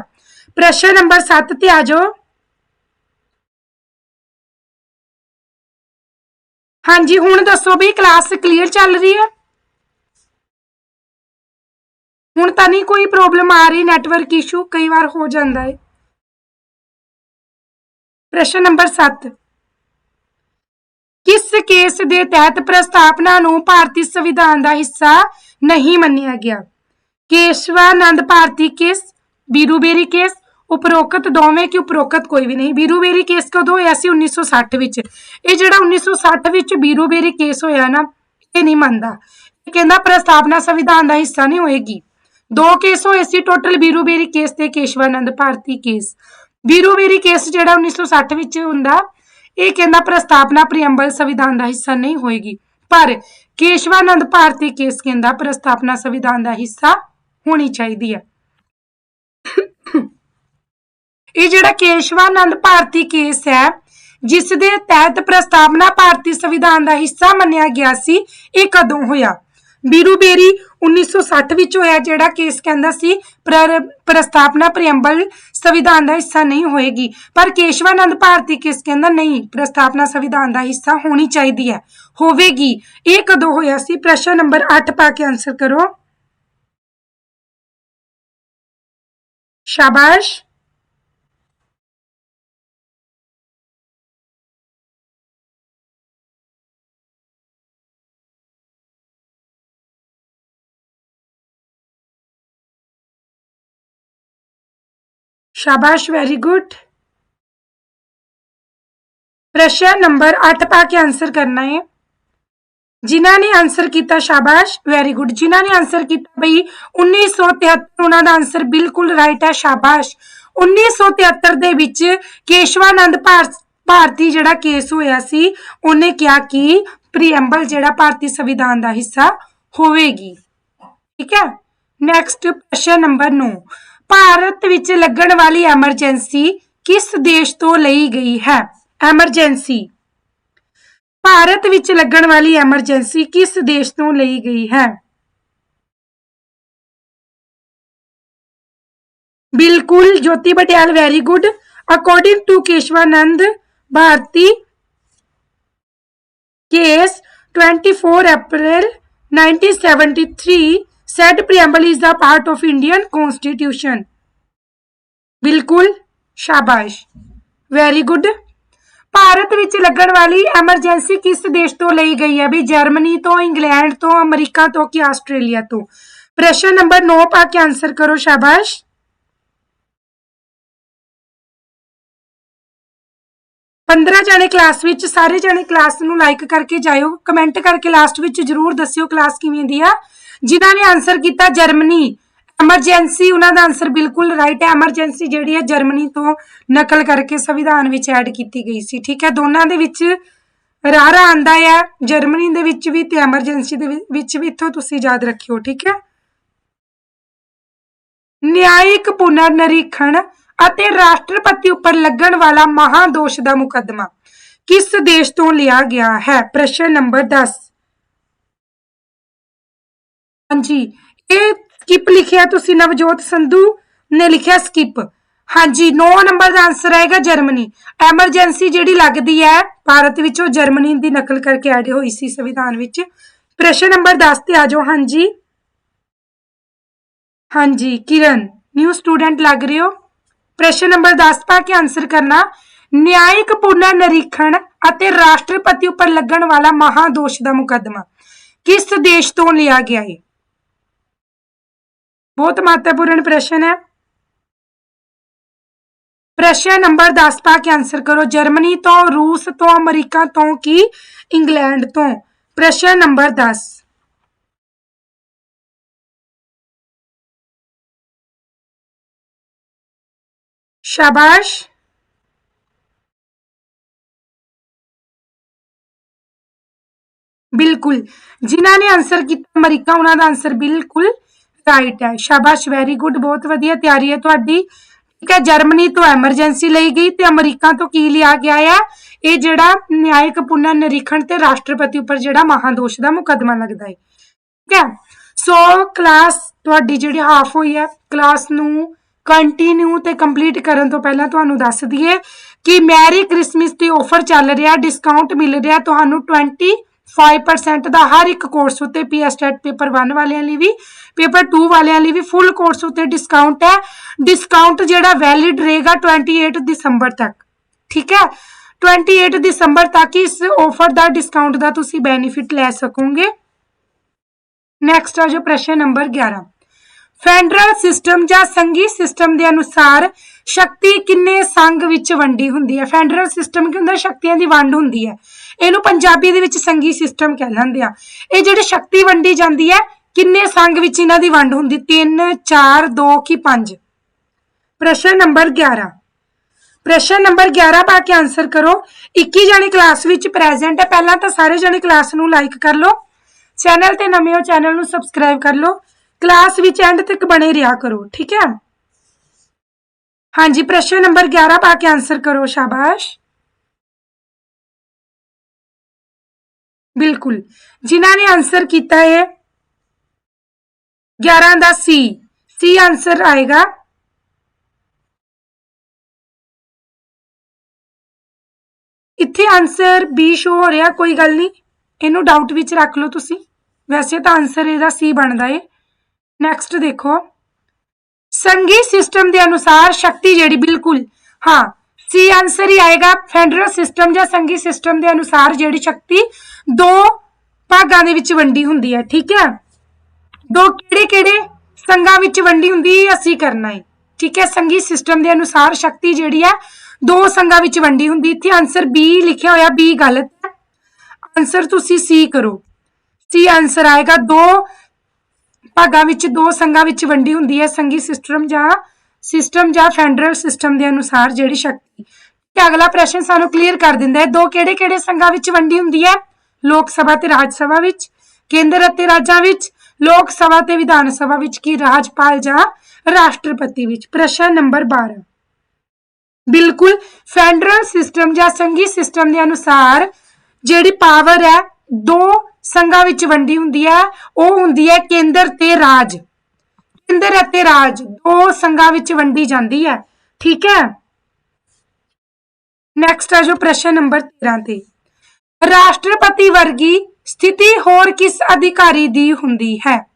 ਪ੍ਰਸ਼ਨ ਨੰਬਰ 7 ਤੇ ਆ ਜਾਓ। ਹਾਂਜੀ, ਹੁਣ ਦੱਸੋ ਵੀ ਕਲਾਸ ਕਲੀਅਰ ਚੱਲ ਰਹੀ ਹੈ? ਹੁਣ ਤਾਂ ਨਹੀਂ ਕੋਈ ਪ੍ਰੋਬਲਮ ਆ ਰਹੀ ਨੈਟਵਰਕ ਇਸ਼ੂ ਕਈ ਵਾਰ ਹੋ ਜਾਂਦਾ ਹੈ ਪ੍ਰਸ਼ਨ ਨੰਬਰ 7 ਕਿਸ ਕੇਸ ਦੇ ਤਹਿਤ ਪ੍ਰਸਤਾਵਨਾ ਨੂੰ ਭਾਰਤੀ ਸੰਵਿਧਾਨ ਦਾ ਹਿੱਸਾ ਨਹੀਂ ਮੰਨਿਆ ਗਿਆ? ਕੇਸ਼ਵਾਨੰਦ ਭਾਰਤੀ ਕੇਸ, ਬੀਰੂਬੇਰੀ ਕੇਸ, ਉਪਰੋਕਤ ਦੋਵੇਂ ਕਿ ਉਪਰੋਕਤ ਕੋਈ ਵੀ ਨਹੀਂ। ਬੀਰੂਬੇਰੀ ਕੇਸ ਕਦੋਂ ਹੋਇਆ ਸੀ? 1960 ਵਿੱਚ। ਇਹ ਜਿਹੜਾ 1960 ਵਿੱਚ ਬੀਰੂਬੇਰੀ ਕੇਸ ਹੋਇਆ ਨਾ, ਇਹ ਨਹੀਂ ਮੰਨਦਾ। ਇਹ ਕਹਿੰਦਾ ਪ੍ਰਸਤਾਵਨਾ ਸੰਵਿਧਾਨ ਦਾ ਹਿੱਸਾ ਨਹੀਂ ਹੋਏਗੀ। ਦੋ ਕੇਸ ਹੋਏ ਸੀ ਟੋਟਲ ਬੀਰੂਬੇਰੀ ਕੇਸ ਤੇ ਕੇਸ਼ਵਾਨੰਦ ਭਾਰਤੀ ਕੇਸ ਬੀਰੂਬੇਰੀ ਕੇਸ ਜਿਹੜਾ 1960 ਵਿੱਚ ਹੁੰਦਾ, ਇਹ ਕਹਿੰਦਾ ਪ੍ਰਸਤਾਵਨਾ ਪ੍ਰੀਐਮਬਲ ਸੰਵਿਧਾਨ ਦਾ ਹਿੱਸਾ ਨਹੀਂ ਹੋਏਗੀ। ਪਰ ਕੇਸ਼ਵਾਨੰਦ ਭਾਰਤੀ ਕੇਸ ਕਹਿੰਦਾ ਪ੍ਰਸਤਾਵਨਾ ਸੰਵਿਧਾਨ ਦਾ ਹਿੱਸਾ ਹੋਣੀ ਚਾਹੀਦੀ ਹੈ। ਇਹ ਜਿਹੜਾ ਕੇਸ਼ਵਾਨੰਦ ਭਾਰਤੀ ਕੇਸ ਹੈ, ਜਿਸ ਦੇ ਤਹਿਤ ਪ੍ਰਸਤਾਵਨਾ ਭਾਰਤੀ ਸੰਵਿਧਾਨ ਦਾ ਹਿੱਸਾ ਮੰਨਿਆ ਗਿਆ ਸੀ, ਇਹ ਕਦੋਂ ਹੋਇਆ? ਬੀਰੂਬੇਰੀ 1960 ਵਿੱਚ ਹੋਇਆ ਜਿਹੜਾ ਕੇਸ ਕਹਿੰਦਾ ਸੀ ਪ੍ਰਸਤਾਵਨਾ ਪ੍ਰੀਐਮਬਲ ਸੰਵਿਧਾਨ ਦਾ ਹਿੱਸਾ ਨਹੀਂ ਹੋਏਗੀ। ਪਰ ਕੇਸ਼ਵਾਨੰਦ ਭਾਰਤੀ ਕੇਸ ਕਹਿੰਦਾ, ਨਹੀਂ, ਪ੍ਰਸਤਾਵਨਾ ਸੰਵਿਧਾਨ ਦਾ ਹਿੱਸਾ ਹੋਣੀ ਚਾਹੀਦੀ ਹੈ। ਹੋਵੇਗੀ। ਇਹ ਕਦੋਂ ਹੋਇਆ ਸੀ? ਪ੍ਰਸ਼ਨ ਨੰਬਰ 8 ਪਾ ਕੇ ਆਨਸਰ ਕਰੋ। ਸ਼ਾਬਾਸ਼। ਸ਼ਾਬਾਸ਼ ਵੈਰੀ ਗੁੱਡ ਪ੍ਰਸ਼ਨ ਨੰਬਰ 8 ਪਾ ਕੇ ਆਨਸਰ ਕਰਨਾ ਹੈ। ਜਿਨ੍ਹਾਂ ਨੇ ਆਨਸਰ ਕੀਤਾ ਸ਼ਾਬਾਸ਼ ਵੈਰੀ ਗੁੱਡ ਜਿਨ੍ਹਾਂ ਨੇ ਆਨਸਰ ਕੀਤਾ ਬਈ 1973 ਉਹਨਾਂ ਦਾ ਆਨਸਰ ਬਿਲਕੁਲ ਰਾਈਟ ਹੈ, ਸ਼ਾਬਾਸ਼। 1973 ਦੇ ਵਿੱਚ ਕੇਸ਼ਵਾਨੰਦ ਭਾਰ- ਭਾਰਤੀ ਜਿਹੜਾ ਕੇਸ ਹੋਇਆ ਸੀ, ਉਹਨੇ ਕਿਹਾ ਕਿ ਪ੍ਰੀਐਮਬਲ ਜਿਹੜਾ ਭਾਰਤੀ ਸੰਵਿਧਾਨ ਦਾ ਹਿੱਸਾ ਹੋਵੇਗੀ। ਠੀਕ ਹੈ? ਨੈਕਸਟ ਪ੍ਰਸ਼ਨ ਨੰਬਰ 9 ਭਾਰਤ ਵਿੱਚ ਲੱਗਣ ਵਾਲੀ ਐਮਰਜੈਂਸੀ ਕਿਸ ਦੇਸ਼ ਤੋਂ ਲਈ ਗਈ ਹੈ? ਐਮਰਜੈਂਸੀ। ਭਾਰਤ ਵਿੱਚ ਲੱਗਣ ਵਾਲੀ ਐਮਰਜੈਂਸੀ ਕਿਸ ਦੇਸ਼ ਤੋਂ ਲਈ ਗਈ ਹੈ? ਬਿਲਕੁਲ, Jyoti Patial very good according to Kesavananda, Bharati case 24 April 1973 said preamble is the part of Indian constitution. ਬਿਲਕੁਲ ਸ਼ਾਬਾਸ਼। ਵੈਰੀ ਗੁੱਡ ਭਾਰਤ ਵਿੱਚ ਲੱਗਣ ਵਾਲੀ ਐਮਰਜੈਂਸੀ ਕਿਸ ਦੇਸ਼ ਤੋਂ ਲਈ ਗਈ ਹੈ? ਵੀ ਜਰਮਨੀ ਤੋਂ ਇੰਗਲੈਂਡ ਤੋਂ ਅਮਰੀਕਾ ਤੋਂ ਕਿ ਆਸਟ੍ਰੇਲੀਆ ਤੋਂ? ਪ੍ਰਸ਼ਨ ਨੰਬਰ 9 ਪਾ ਕੇ ਆਨਸਰ ਕਰੋ ਸ਼ਾਬਾਸ਼। ਪੰਦਰਾਂ ਜਾਣੇ ਕਲਾਸ ਵਿੱਚ, ਸਾਰੇ ਜਾਣੇ ਕਲਾਸ ਨੂੰ ਲਾਈਕ ਕਰਕੇ ਜਾਇਓ। ਕਮੈਂਟ ਕਰਕੇ ਲਾਸਟ ਵਿੱਚ ਜਰੂਰ ਦੱਸਿਓ ਕਲਾਸ ਕਿਵੇਂ ਦੀ ਆ। ਜਿਨ੍ਹਾਂ ਨੇ ਆਨਸਰ ਕੀਤਾ ਜਰਮਨੀ ਐਮਰਜੈਂਸੀ ਉਹਨਾਂ ਦਾ ਆਨਸਰ ਬਿਲਕੁਲ ਰਾਈਟ ਹੈ। ਐਮਰਜੈਂਸੀ ਜਿਹੜੀ ਹੈ ਜਰਮਨੀ ਤੋਂ ਨਕਲ ਕਰਕੇ ਸੰਵਿਧਾਨ ਵਿੱਚ ਐਡ ਕੀਤੀ ਗਈ ਸੀ। ਠੀਕ ਹੈ? ਦੋਨਾਂ ਦੇ ਵਿੱਚ ਰਾਰਾ ਆਂਦਾ ਹੈ। ਜਰਮਨੀ ਦੇ ਵਿੱਚ ਵੀ ਤੇ ਐਮਰਜੈਂਸੀ ਦੇ ਵਿੱਚ ਵੀ ਇੱਥੋਂ ਤੁਸੀਂ ਯਾਦ ਰੱਖਿਓ। ਠੀਕ ਹੈ? ਨਿਆਇਕ ਪੁਨਰ ਨਿਰੀਖਣ ਅਤੇ ਰਾਸ਼ਟਰਪਤੀ ਉੱਪਰ ਲੱਗਣ ਵਾਲਾ ਮਹਾਦੋਸ਼ ਦਾ ਮੁਕੱਦਮਾ ਕਿਸ ਦੇਸ਼ ਤੋਂ ਲਿਆ ਗਿਆ ਹੈ? ਪ੍ਰਸ਼ਨ ਨੰਬਰ 10 ਹਾਂਜੀ। ਇਹ ਸਕਿਪ ਲਿਖਿਆ ਤੁਸੀਂ ਨਵਜੋਤ ਸੰਧੂ ਨੇ ਲਿਖਿਆ ਸਕਿਪ ਹਾਂਜੀ 9 ਨੰਬਰ ਦਾ ਆਨਸਰ ਆਏਗਾ ਜਰਮਨੀ। ਐਮਰਜੈਂਸੀ ਜਿਹੜੀ ਲੱਗਦੀ ਹੈ, ਭਾਰਤ ਵਿੱਚ ਉਹ ਜਰਮਨੀ ਦੀ ਨਕਲ ਕਰਕੇ ਐਡ ਹੋਈ ਸੀ ਸੰਵਿਧਾਨ ਵਿੱਚ। ਪ੍ਰਸ਼ਨ ਨੰਬਰ 10 ਤੇ ਆ ਜਾਓ। ਹਾਂਜੀ। ਹਾਂਜੀ, ਕਿਰਨ ਨਿਊ ਸਟੂਡੈਂਟ ਲੱਗ ਰਹੇ ਹੋ। ਪ੍ਰਸ਼ਨ ਨੰਬਰ 10 ਪਾ ਕੇ ਆਨਸਰ ਕਰਨਾ। ਨਿਆਇਕ ਪੁਨਰ ਨਿਰੀਖਣ ਅਤੇ ਰਾਸ਼ਟਰਪਤੀ ਉੱਪਰ ਲੱਗਣ ਵਾਲਾ ਮਹਾਦੋਸ਼ ਦਾ ਮੁਕੱਦਮਾ। ਕਿਸ ਦੇਸ਼ ਤੋਂ ਲਿਆ ਗਿਆ ਹੈ ਬਹੁਤ ਮਹੱਤਵਪੂਰਨ ਪ੍ਰਸ਼ਨ ਹੈ। ਪ੍ਰਸ਼ਨ ਨੰਬਰ 10 ਪਾ ਕੇ ਆਨਸਰ ਕਰੋ। ਜਰਮਨੀ ਤੋਂ, ਰੂਸ ਤੋਂ, ਅਮਰੀਕਾ ਤੋਂ ਕੀ ਇੰਗਲੈਂਡ ਤੋਂ? ਪ੍ਰਸ਼ਨ ਨੰਬਰ 10 ਸ਼ਾਬਾਸ਼। ਬਿਲਕੁਲ। ਜਿਨ੍ਹਾਂ ਨੇ ਆਨਸਰ ਕੀਤਾ, ਅਮਰੀਕਾ, ਉਹਨਾਂ ਦਾ ਆਨਸਰ ਬਿਲਕੁਲ ਰਾਈਟ ਹੈ। ਸ਼ਾਬਾਸ਼ ਵੈਰੀ ਗੁੱਡ ਬਹੁਤ ਵਧੀਆ ਤਿਆਰੀ ਹੈ ਤੁਹਾਡੀ। ਠੀਕ ਹੈ, ਜਰਮਨੀ ਤੋਂ ਐਮਰਜੈਂਸੀ ਲਈ ਗਈ ਤੇ ਅਮਰੀਕਾ ਤੋਂ ਕੀ ਲਿਆ ਗਿਆ ਹੈ ਇਹ ਜਿਹੜਾ ਨਿਆਇਕ ਪੁਨਰ ਨਿਰੀਖਣ ਤੇ ਰਾਸ਼ਟਰਪਤੀ ਉੱਪਰ ਜਿਹੜਾ ਮਹਾਦੋਸ਼ ਦਾ ਮੁਕੱਦਮਾ ਲੱਗਦਾ ਹੈ। ਠੀਕ ਹੈ। ਸੋ ਕਲਾਸ ਤੁਹਾਡੀ ਜਿਹੜੀ ਹਾਫ ਹੋਈ ਹੈ ਕਲਾਸ ਨੂੰ ਕੰਟੀਨਿਊ ਤੇ ਕੰਪਲੀਟ ਕਰਨ ਤੋਂ ਪਹਿਲਾਂ ਤੁਹਾਨੂੰ ਦੱਸ ਦਈਏ ਕਿ ਮੈਰੀ ਕ੍ਰਿਸਮਸ ਤੇ ਆਫਰ ਚੱਲ ਰਿਹਾ ਡਿਸਕਾਊਂਟ ਮਿਲ ਰਿਹਾ ਤੁਹਾਨੂੰ 25% ਦਾ ਹਰ ਇੱਕ ਕੋਰਸ ਉੱਤੇ ਪੀਐਸਟੈਟ ਪੇਪਰ 1 ਵਾਲਿਆਂ ਲਈ ਵੀ। ਪੇਪਰ 2 ਵਾਲਿਆਂ ਲਈ ਵੀ ਫੁੱਲ ਕੋਰਸ ਉੱਤੇ ਡਿਸਕਾਊਂਟ ਹੈ। ਡਿਸਕਾਊਂਟ ਜਿਹੜਾ ਵੈਲਿਡ ਰਹੇਗਾ 28 ਦਸੰਬਰ ਤੱਕ। ਠੀਕ ਹੈ? 28 ਦਸੰਬਰ ਤੱਕ ਇਸ ਆਫਰ ਦਾ ਡਿਸਕਾਊਂਟ ਦਾ ਤੁਸੀਂ ਬੈਨੀਫਿਟ ਲੈ ਸਕੋਗੇ। ਨੈਕਸਟ ਆ ਜੋ ਪ੍ਰਸ਼ਨ ਨੰਬਰ 11 ਫੈਡਰਲ ਸਿਸਟਮ ਜਾਂ ਸੰਘੀ ਸਿਸਟਮ ਦੇ ਅਨੁਸਾਰ ਸ਼ਕਤੀ ਕਿੰਨੇ ਸੰਘ ਵਿੱਚ ਵੰਡੀ ਹੁੰਦੀ ਹੈ? ਫੈਡਰਲ ਸਿਸਟਮ ਕੀ ਹੁੰਦਾ ਸ਼ਕਤੀਆਂ ਦੀ ਵੰਡ ਹੁੰਦੀ ਹੈ। ਇਹਨੂੰ ਪੰਜਾਬੀ ਦੇ ਵਿੱਚ ਸੰਘੀ ਸਿਸਟਮ ਕਹਿ ਲੈਂਦੇ ਆ। ਇਹ ਜਿਹੜੀ ਸ਼ਕਤੀ ਵੰਡੀ ਜਾਂਦੀ ਹੈ ਕਿੰਨੇ ਸੰਘ ਵਿੱਚ ਇਹਨਾਂ ਦੀ ਵੰਡ ਹੁੰਦੀ? 3 4 2 ਕੀ 5 ਪ੍ਰਸ਼ਨ ਨੰਬਰ 11 ਪ੍ਰਸ਼ਨ ਨੰਬਰ 11 ਪਾ ਕੇ ਆਨਸਰ ਕਰੋ। 21 ਜਣੇ ਕਲਾਸ ਵਿੱਚ ਪ੍ਰੈਜ਼ੈਂਟ ਹੈ। ਪਹਿਲਾਂ ਤਾਂ ਸਾਰੇ ਜਣੇ ਕਲਾਸ ਨੂੰ ਲਾਈਕ ਕਰ ਲਓ। ਚੈਨਲ ਤੇ ਨਵੇਂ ਹੋ ਚੈਨਲ ਨੂੰ ਸਬਸਕ੍ਰਾਈਬ ਕਰ ਲਓ। ਕਲਾਸ ਵਿੱਚ ਐਂਡ ਤੱਕ ਬਣੇ ਰਿਹਾ ਕਰੋ, ਠੀਕ ਹੈ? ਹਾਂਜੀ, ਪ੍ਰਸ਼ਨ ਨੰਬਰ 11 ਪਾ ਕੇ ਆਨਸਰ ਕਰੋ, ਸ਼ਾਬਾਸ਼। ਬਿਲਕੁਲ। ਜਿਨ੍ਹਾਂ ਨੇ ਆਨਸਰ ਕੀਤਾ ਹੈ 11 ਦਾ ਸੀ। ਸੀ ਆਨਸਰ ਆਏਗਾ। ਇੱਥੇ ਆਨਸਰ ਬੀ ਸ਼ੋ ਹੋ ਰਿਹਾ, ਕੋਈ ਗੱਲ ਨਹੀਂ। ਇਹਨੂੰ ਡਾਊਟ ਵਿੱਚ ਰੱਖ ਲਓ ਤੁਸੀਂ। ਵੈਸੇ ਤਾਂ ਆਨਸਰ ਇਹਦਾ ਸੀ ਬਣਦਾ ਏ। ਨੈਕਸਟ ਦੇਖੋ। ਸੰਘੀ ਸਿਸਟਮ ਦੇ ਅਨੁਸਾਰ ਸ਼ਕਤੀ ਜਿਹੜੀ, ਬਿਲਕੁਲ। ਹਾਂ ਸੀ ਆਨਸਰ ਹੀ ਆਏਗਾ। ਫੈਡਰਲ ਸਿਸਟਮ ਜਾਂ ਸੰਘੀ ਸਿਸਟਮ ਦੇ ਅਨੁਸਾਰ ਜਿਹੜੀ ਸ਼ਕਤੀ ਦੋ ਭਾਗਾਂ ਦੇ ਵਿੱਚ ਵੰਡੀ ਹੁੰਦੀ ਹੈ। ਠੀਕ ਹੈ? ਦੋ ਕਿਹੜੇ ਕਿਹੜੇ ਸੰਘਾਂ ਵਿੱਚ ਵੰਡੀ ਹੁੰਦੀ ਹੈ, ਅਸੀਂ ਕਰਨਾ ਹੈ। ਠੀਕ ਹੈ, ਸੰਗੀ ਸਿਸਟਮ ਦੇ ਅਨੁਸਾਰ ਸ਼ਕਤੀ ਜਿਹੜੀ ਹੈ, ਦੋ ਸੰਘਾਂ ਵਿੱਚ ਵੰਡੀ ਹੁੰਦੀ ਇੱਥੇ ਆਨਸਰ ਬੀ ਲਿਖਿਆ ਹੋਇਆ ਬੀ ਗਲਤ ਹੈ। ਆਨਸਰ ਤੁਸੀਂ ਸੀ ਕਰੋ। ਸੀ ਆਨਸਰ ਆਏਗਾ, ਦੋ ਭਾਗਾਂ ਵਿੱਚ, ਦੋ ਸੰਘਾਂ ਵਿੱਚ ਵੰਡੀ ਹੁੰਦੀ ਹੈ, ਸੰਗੀ ਸਿਸਟਮ ਜਾਂ ਸਿਸਟਮ ਜਾਂ ਫੈਡਰਲ ਸਿਸਟਮ ਦੇ ਅਨੁਸਾਰ ਜਿਹੜੀ ਸ਼ਕਤੀ। ਤੇ ਅਗਲਾ ਪ੍ਰਸ਼ਨ ਸਾਨੂੰ ਕਲੀਅਰ ਕਰ ਦਿੰਦਾ ਹੈ, ਦੋ ਕਿਹੜੇ ਕਿਹੜੇ ਸੰਘਾਂ ਵਿੱਚ ਵੰਡੀ ਹੁੰਦੀ ਹੈ? ਲੋਕ ਸਭਾ ਤੇ ਰਾਜ ਸਭਾ ਵਿੱਚ, ਕੇਂਦਰ ਅਤੇ ਰਾਜਾਂ ਵਿੱਚ ਲੋਕ ਸਭਾ ਤੇ ਵਿਧਾਨ ਸਭਾ ਵਿੱਚ ਕੀ ਰਾਜਪਾਲ ਜਾਂ? ਰਾਸ਼ਟਰਪਤੀ ਵਿੱਚ ਪ੍ਰਸ਼ਨ ਨੰਬਰ 12 ਬਿਲਕੁਲ, ਫੈਡਰਲ ਸਿਸਟਮ ਜਾਂ ਸੰਘੀ ਸਿਸਟਮ ਦੇ ਅਨੁਸਾਰ ਜਿਹੜੀ ਪਾਵਰ ਹੈ, ਦੋ ਸੰਘਾਂ ਵਿੱਚ ਵੰਡੀ ਹੁੰਦੀ ਹੈ, ਉਹ ਹੁੰਦੀ ਹੈ ਕੇਂਦਰ ਤੇ ਰਾਜ। ਕੇਂਦਰ ਅਤੇ ਰਾਜ ਦੋ ਸੰਘਾਂ ਵਿੱਚ ਵੰਡੀ ਜਾਂਦੀ ਹੈ। ਠੀਕ ਹੈ? ਨੈਕਸਟ ਹੈ ਜੋ ਪ੍ਰਸ਼ਨ ਨੰਬਰ 13 ਤੇ। ਰਾਸ਼ਟਰਪਤੀ ਵਰਗੀ ਸਥਿਤੀ ਹੋਰ ਕਿਸ ਅਧਿਕਾਰੀ ਦੀ ਹੁੰਦੀ ਹੈ?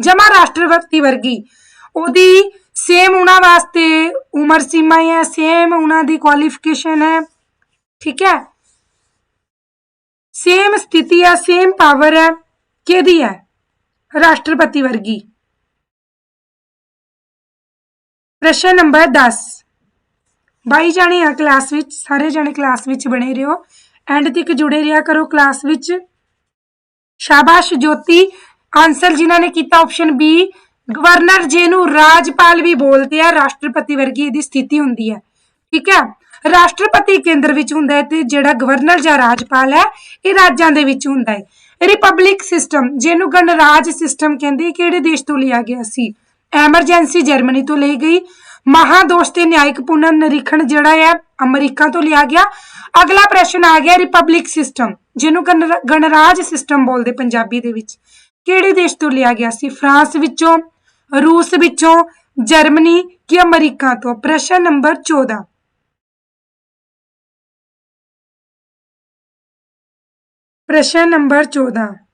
ਜਮਾ ਰਾਸ਼ਟਰਪਤੀ ਵਰਗੀ। ਉਹਦੀ ਸੇਮ ਉਹਨਾਂ ਵਾਸਤੇ ਉਮਰ ਸੀਮਾ ਹੈ ਸੇਮ ਉਹਨਾਂ ਦੀ ਕੁਆਲੀਫਿਕੇਸ਼ਨ ਹੈ। ਠੀਕ ਹੈ? ਸੇਮ ਸਥਿਤੀ ਹੈ ਸੇਮ ਪਾਵਰ ਹੈ। ਕਿਹਦੀ ਹੈ? ਰਾਸ਼ਟਰਪਤੀ ਵਰਗੀ। ਪ੍ਰਸ਼ਨ ਨੰਬਰ 10 22 ਜਾਣੇ ਆ ਕਲਾਸ ਵਿੱਚ, ਸਾਰੇ ਜਾਣੇ ਕਲਾਸ ਵਿੱਚ ਬਣੇ ਰਹੋ। ਐਂਡ ਤੱਕ ਜੁੜੇ ਰਿਹਾ ਕਰੋ ਕਲਾਸ ਵਿੱਚ। ਸ਼ਾਬਾਸ਼ ਜੋਤੀ। ਆਨਸਰ ਜਿਨ੍ਹਾਂ ਨੇ ਕੀਤਾ ਆਪਸ਼ਨ ਬੀ ਗਵਰਨਰ ਜਿਹਨੂੰ ਰਾਜਪਾਲ ਵੀ ਬੋਲਦੇ ਆ, ਰਾਸ਼ਟਰਪਤੀ ਵਰਗੀ ਇਹਦੀ ਸਥਿਤੀ ਹੁੰਦੀ ਹੈ। ਠੀਕ ਹੈ? ਰਾਸ਼ਟਰਪਤੀ ਕੇਂਦਰ ਵਿੱਚ ਹੁੰਦਾ ਹੈ ਤੇ ਜਿਹੜਾ ਗਵਰਨਰ ਜਾਂ ਰਾਜਪਾਲ ਹੈ, ਇਹ ਰਾਜਾਂ ਦੇ ਵਿੱਚ ਹੁੰਦਾ ਹੈ। ਰਿਪਬਲਿਕ ਸਿਸਟਮ ਜਿਹਨੂੰ ਗਣਰਾਜ ਸਿਸਟਮ ਕਹਿੰਦੇ ਕਿਹੜੇ ਦੇਸ਼ ਤੋਂ ਲਿਆ ਗਿਆ ਸੀ? ਐਮਰਜੈਂਸੀ ਜਰਮਨੀ ਤੋਂ ਲਈ ਗਈ। ਮਹਾਦੋਸ਼ ਤੇ ਨਿਆਇਕ ਪੁਨਰ ਨਿਰੀਖਣ ਜਿਹੜਾ ਹੈ, ਅਮਰੀਕਾ ਤੋਂ ਲਿਆ ਗਿਆ। ਅਗਲਾ ਪ੍ਰਸ਼ਨ ਆ ਗਿਆ ਰਿਪਬਲਿਕ ਸਿਸਟਮ ਜਿਹਨੂੰ ਗਣਰਾ- ਗਣਰਾਜ ਸਿਸਟਮ ਬੋਲਦੇ ਪੰਜਾਬੀ ਦੇ ਵਿੱਚ। ਕਿਹੜੇ ਦੇਸ਼ ਤੋਂ ਲਿਆ ਗਿਆ ਸੀ? ਫਰਾਂਸ ਵਿੱਚੋਂ, ਰੂਸ ਵਿੱਚੋਂ, ਜਰਮਨੀ ਕਿ ਅਮਰੀਕਾ ਤੋਂ? ਪ੍ਰਸ਼ਨ ਨੰਬਰ 14 ਪ੍ਰਸ਼ਨ ਨੰਬਰ 14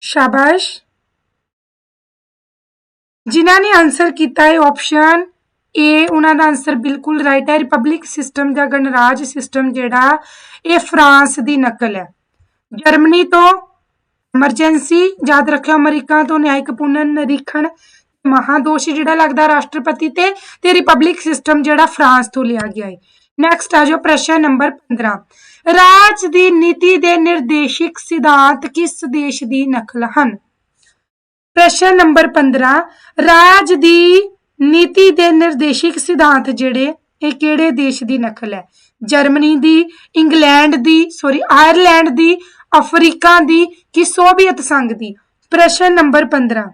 ਸ਼ਾਬਾਸ਼। ਜਿਨ੍ਹਾਂ ਨੇ ਆਨਸਰ ਕੀਤਾ ਹੈ ਆਪਸ਼ਨ ਏ ਉਹਨਾਂ ਦਾ ਆਨਸਰ ਬਿਲਕੁਲ ਰਾਈਟ ਹੈ। ਰਿਪਬਲਿਕ ਸਿਸਟਮ ਜਾਂ ਗਣਰਾਜ ਸਿਸਟਮ ਜਿਹੜਾ, ਇਹ ਫਰਾਂਸ ਦੀ ਨਕਲ ਹੈ। ਜਰਮਨੀ ਤੋਂ ਐਮਰਜੈਂਸੀ ਯਾਦ ਰੱਖਿਓ ਅਮਰੀਕਾ ਤੋਂ ਨਿਆਇਕ ਪੁਨਰ ਨਿਰੀਖਣ, ਮਹਾਦੋਸ਼ ਜਿਹੜਾ ਲੱਗਦਾ ਰਾਸ਼ਟਰਪਤੀ ਤੇ ਤੇ ਰਿਪਬਲਿਕ ਸਿਸਟਮ ਜਿਹੜਾ ਫਰਾਂਸ ਤੋਂ ਲਿਆ ਗਿਆ ਹੈ। ਨੈਕਸਟ ਆ ਜਾਓ ਪ੍ਰਸ਼ਨ ਨੰਬਰ 15 ਰਾਜ ਦੀ ਨੀਤੀ ਦੇ ਨਿਰਦੇਸ਼ਿਕ ਸਿਧਾਂਤ ਕਿਸ ਦੇਸ਼ ਦੀ ਨਕਲ ਹਨ? ਪ੍ਰਸ਼ਨ ਨੰਬਰ 15 ਰਾਜ ਦੀ ਨੀਤੀ ਦੇ ਨਿਰਦੇਸ਼ਿਕ ਸਿਧਾਂਤ ਜਿਹੜੇ, ਇਹ ਕਿਹੜੇ ਦੇਸ਼ ਦੀ ਨਕਲ ਹੈ? ਜਰਮਨੀ ਦੀ, ਇੰਗਲੈਂਡ ਦੀ ਸੌਰੀ ਆਇਰਲੈਂਡ ਦੀ, ਅਫਰੀਕਾ ਦੀ ਕਿ ਸੋਵੀਅਤ ਸੰਘ ਦੀ? ਪ੍ਰਸ਼ਨ ਨੰਬਰ 15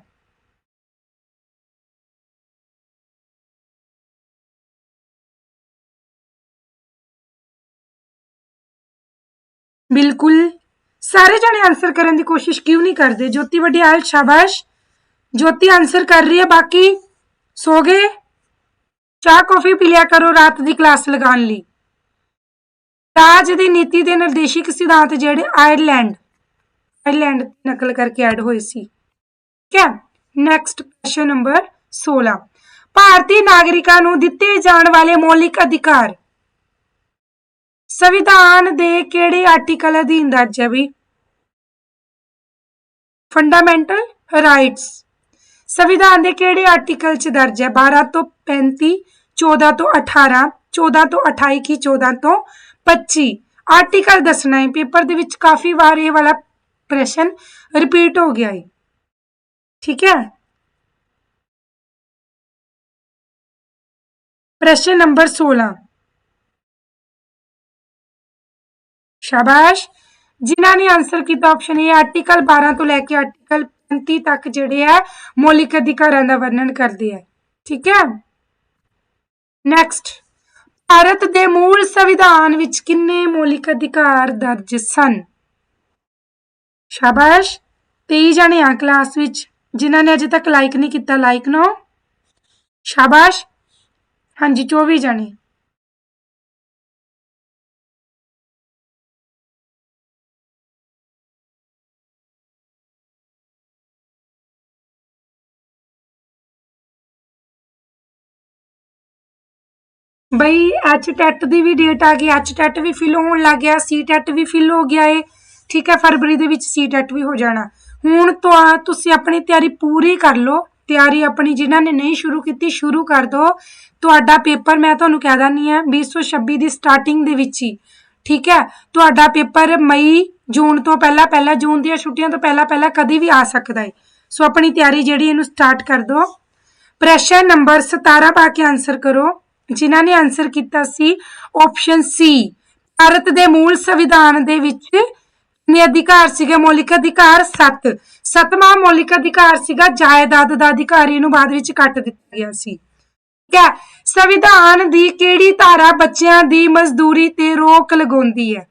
ਬਿਲਕੁਲ। ਸਾਰੇ ਜਣੇ ਆਨਸਰ ਕਰਨ ਦੀ ਕੋਸ਼ਿਸ਼ ਕਿਉਂ ਨਹੀਂ ਕਰਦੇ? ਜੋਤੀ ਵਡਿਆਲ, ਸ਼ਾਬਾਸ਼। ਜੋਤੀ ਆਨਸਰ ਕਰ ਰਹੀ ਹੈ, ਬਾਕੀ ਸੋ ਗਏ। ਚਾਹ ਕੌਫੀ ਪੀ ਲਿਆ ਕਰੋ ਰਾਤ ਦੀ ਕਲਾਸ ਲਗਾਉਣ ਲਈ। ਰਾਜ ਦੀ ਨੀਤੀ ਦੇ ਨਿਰਦੇਸ਼ਿਕ ਸਿਧਾਂਤ ਜਿਹੜੇ ਆਇਰਲੈਂਡ ਆਇਰਲੈਂਡ ਨਕਲ ਕਰਕੇ ਐਡ ਹੋਏ ਸੀ। ਠੀਕ ਹੈ? ਨੈਕਸਟ ਪ੍ਰਸ਼ਨ ਨੰਬਰ 16 ਭਾਰਤੀ ਨਾਗਰਿਕਾਂ ਨੂੰ ਦਿੱਤੇ ਜਾਣ ਵਾਲੇ ਮੌਲਿਕ ਅਧਿਕਾਰ। ਸੰਵਿਧਾਨ ਦੇ ਕਿਹੜੇ ਆਰਟੀਕਲ ਅਧੀਨ ਦਰਜ ਹੈ ਵੀ? ਫੰਡਾਮੈਂਟਲ ਰਾਈਟਸ ਸੰਵਿਧਾਨ ਦੇ ਕਿਹੜੇ ਆਰਟੀਕਲ 'ਚ ਦਰਜ ਹੈ? 12 ਤੋਂ 35 14 ਤੋਂ 18 14 ਤੋਂ 28 ਕੀ 14 ਤੋਂ 25 ਆਰਟੀਕਲ ਦੱਸਣਾ ਹੈ। ਪੇਪਰ ਦੇ ਵਿੱਚ ਕਾਫੀ ਵਾਰ ਇਹ ਵਾਲਾ ਪ੍ਰਸ਼ਨ ਰਿਪੀਟ ਹੋ ਗਿਆ ਹੈ। ਠੀਕ ਹੈ? ਪ੍ਰਸ਼ਨ ਨੰਬਰ 16 ਸ਼ਾਬਾਸ਼। ਜਿਨ੍ਹਾਂ ਨੇ ਆਨਸਰ ਕੀਤਾ ਆਪਸ਼ਨ ਇਹ ਆਰਟੀਕਲ 12 ਤੋਂ ਲੈ ਕੇ ਆਰਟੀਕਲ 35 ਤੱਕ ਜਿਹੜੇ ਹੈ ਮੌਲਿਕ ਅਧਿਕਾਰਾਂ ਦਾ ਵਰਣਨ ਕਰਦੇ ਹੈ ਠੀਕ ਹੈ? ਨੈਕਸਟ ਭਾਰਤ ਦੇ ਮੂਲ ਸੰਵਿਧਾਨ ਵਿੱਚ ਕਿੰਨੇ ਮੌਲਿਕ ਅਧਿਕਾਰ ਦਰਜ ਸਨ? ਸ਼ਾਬਾਸ਼ 23 ਜਣੇ ਆ ਕਲਾਸ ਵਿੱਚ, ਜਿਨ੍ਹਾਂ ਨੇ ਅਜੇ ਤੱਕ ਲਾਈਕ ਨਹੀਂ ਕੀਤਾ ਲਾਈਕ ਨੋ ਸ਼ਾਬਾਸ਼, ਹਾਂਜੀ 24 ਜਣੇ। ਬਈ ਐਚ ਟੈਟ ਦੀ ਵੀ ਡੇਟ ਆ ਗਈ ਐਚ ਟੈਟ ਵੀ ਫਿਲ ਹੋਣ ਲੱਗ ਗਿਆ, ਸੀ ਟੈਟ ਵੀ ਫਿਲ ਹੋ ਗਿਆ ਏ। ਠੀਕ ਹੈ, ਫਰਵਰੀ ਦੇ ਵਿੱਚ ਸੀ ਸੀਟੈਟ ਵੀ ਹੋ ਜਾਣਾ। ਹੁਣ ਤੋਂ ਤੁਸੀਂ ਆਪਣੀ ਤਿਆਰੀ ਪੂਰੀ ਕਰ ਲਓ। ਤਿਆਰੀ ਆਪਣੀ ਜਿਨ੍ਹਾਂ ਨੇ ਨਹੀਂ ਸ਼ੁਰੂ ਕੀਤੀ, ਸ਼ੁਰੂ ਕਰ ਦਿਓ ਤੁਹਾਡਾ ਪੇਪਰ ਮੈਂ ਤੁਹਾਨੂੰ ਕਹਿ ਦਿੰਦੀ ਹਾਂ 2026 ਦੀ ਸਟਾਰਟਿੰਗ ਦੇ ਵਿੱਚ ਹੀ। ਠੀਕ ਹੈ, ਤੁਹਾਡਾ ਪੇਪਰ ਮਈ, ਜੂਨ ਤੋਂ ਪਹਿਲਾਂ ਪਹਿਲਾਂ ਜੂਨ ਦੀਆਂ ਛੁੱਟੀਆਂ ਤੋਂ ਪਹਿਲਾਂ ਪਹਿਲਾਂ ਕਦੀ ਵੀ ਆ ਸਕਦਾ ਹੈ ਸੋ ਆਪਣੀ ਤਿਆਰੀ ਜਿਹੜੀ ਇਹਨੂੰ ਸਟਾਰਟ ਕਰ ਦਿਓ ਪ੍ਰਸ਼ਨ ਨੰਬਰ 17 ਪਾ ਕੇ ਆਨਸਰ ਕਰੋ। ਜਿਨ੍ਹਾਂ ਨੇ ਆਨਸਰ ਕੀਤਾ ਸੀ ਆਪਸ਼ਨ ਸੀ ਭਾਰਤ ਦੇ ਮੂਲ ਸੰਵਿਧਾਨ ਦੇ ਵਿੱਚ ਕਿੰਨੇ ਅਧਿਕਾਰ ਸੀਗੇ, ਮੌਲਿਕ ਅਧਿਕਾਰ 7 ਸਤਵਾਂ ਮੌਲਿਕ ਅਧਿਕਾਰ ਸੀਗਾ, ਜਾਇਦਾਦ ਦਾ ਅਧਿਕਾਰ ਇਹਨੂੰ ਬਾਅਦ ਵਿੱਚ ਕੱਟ ਦਿੱਤਾ ਗਿਆ ਸੀ। ਠੀਕ ਹੈ, ਸੰਵਿਧਾਨ ਦੀ ਕਿਹੜੀ ਧਾਰਾ ਬੱਚਿਆਂ ਦੀ ਮਜ਼ਦੂਰੀ ਤੇ ਰੋਕ ਲਗਾਉਂਦੀ ਹੈ?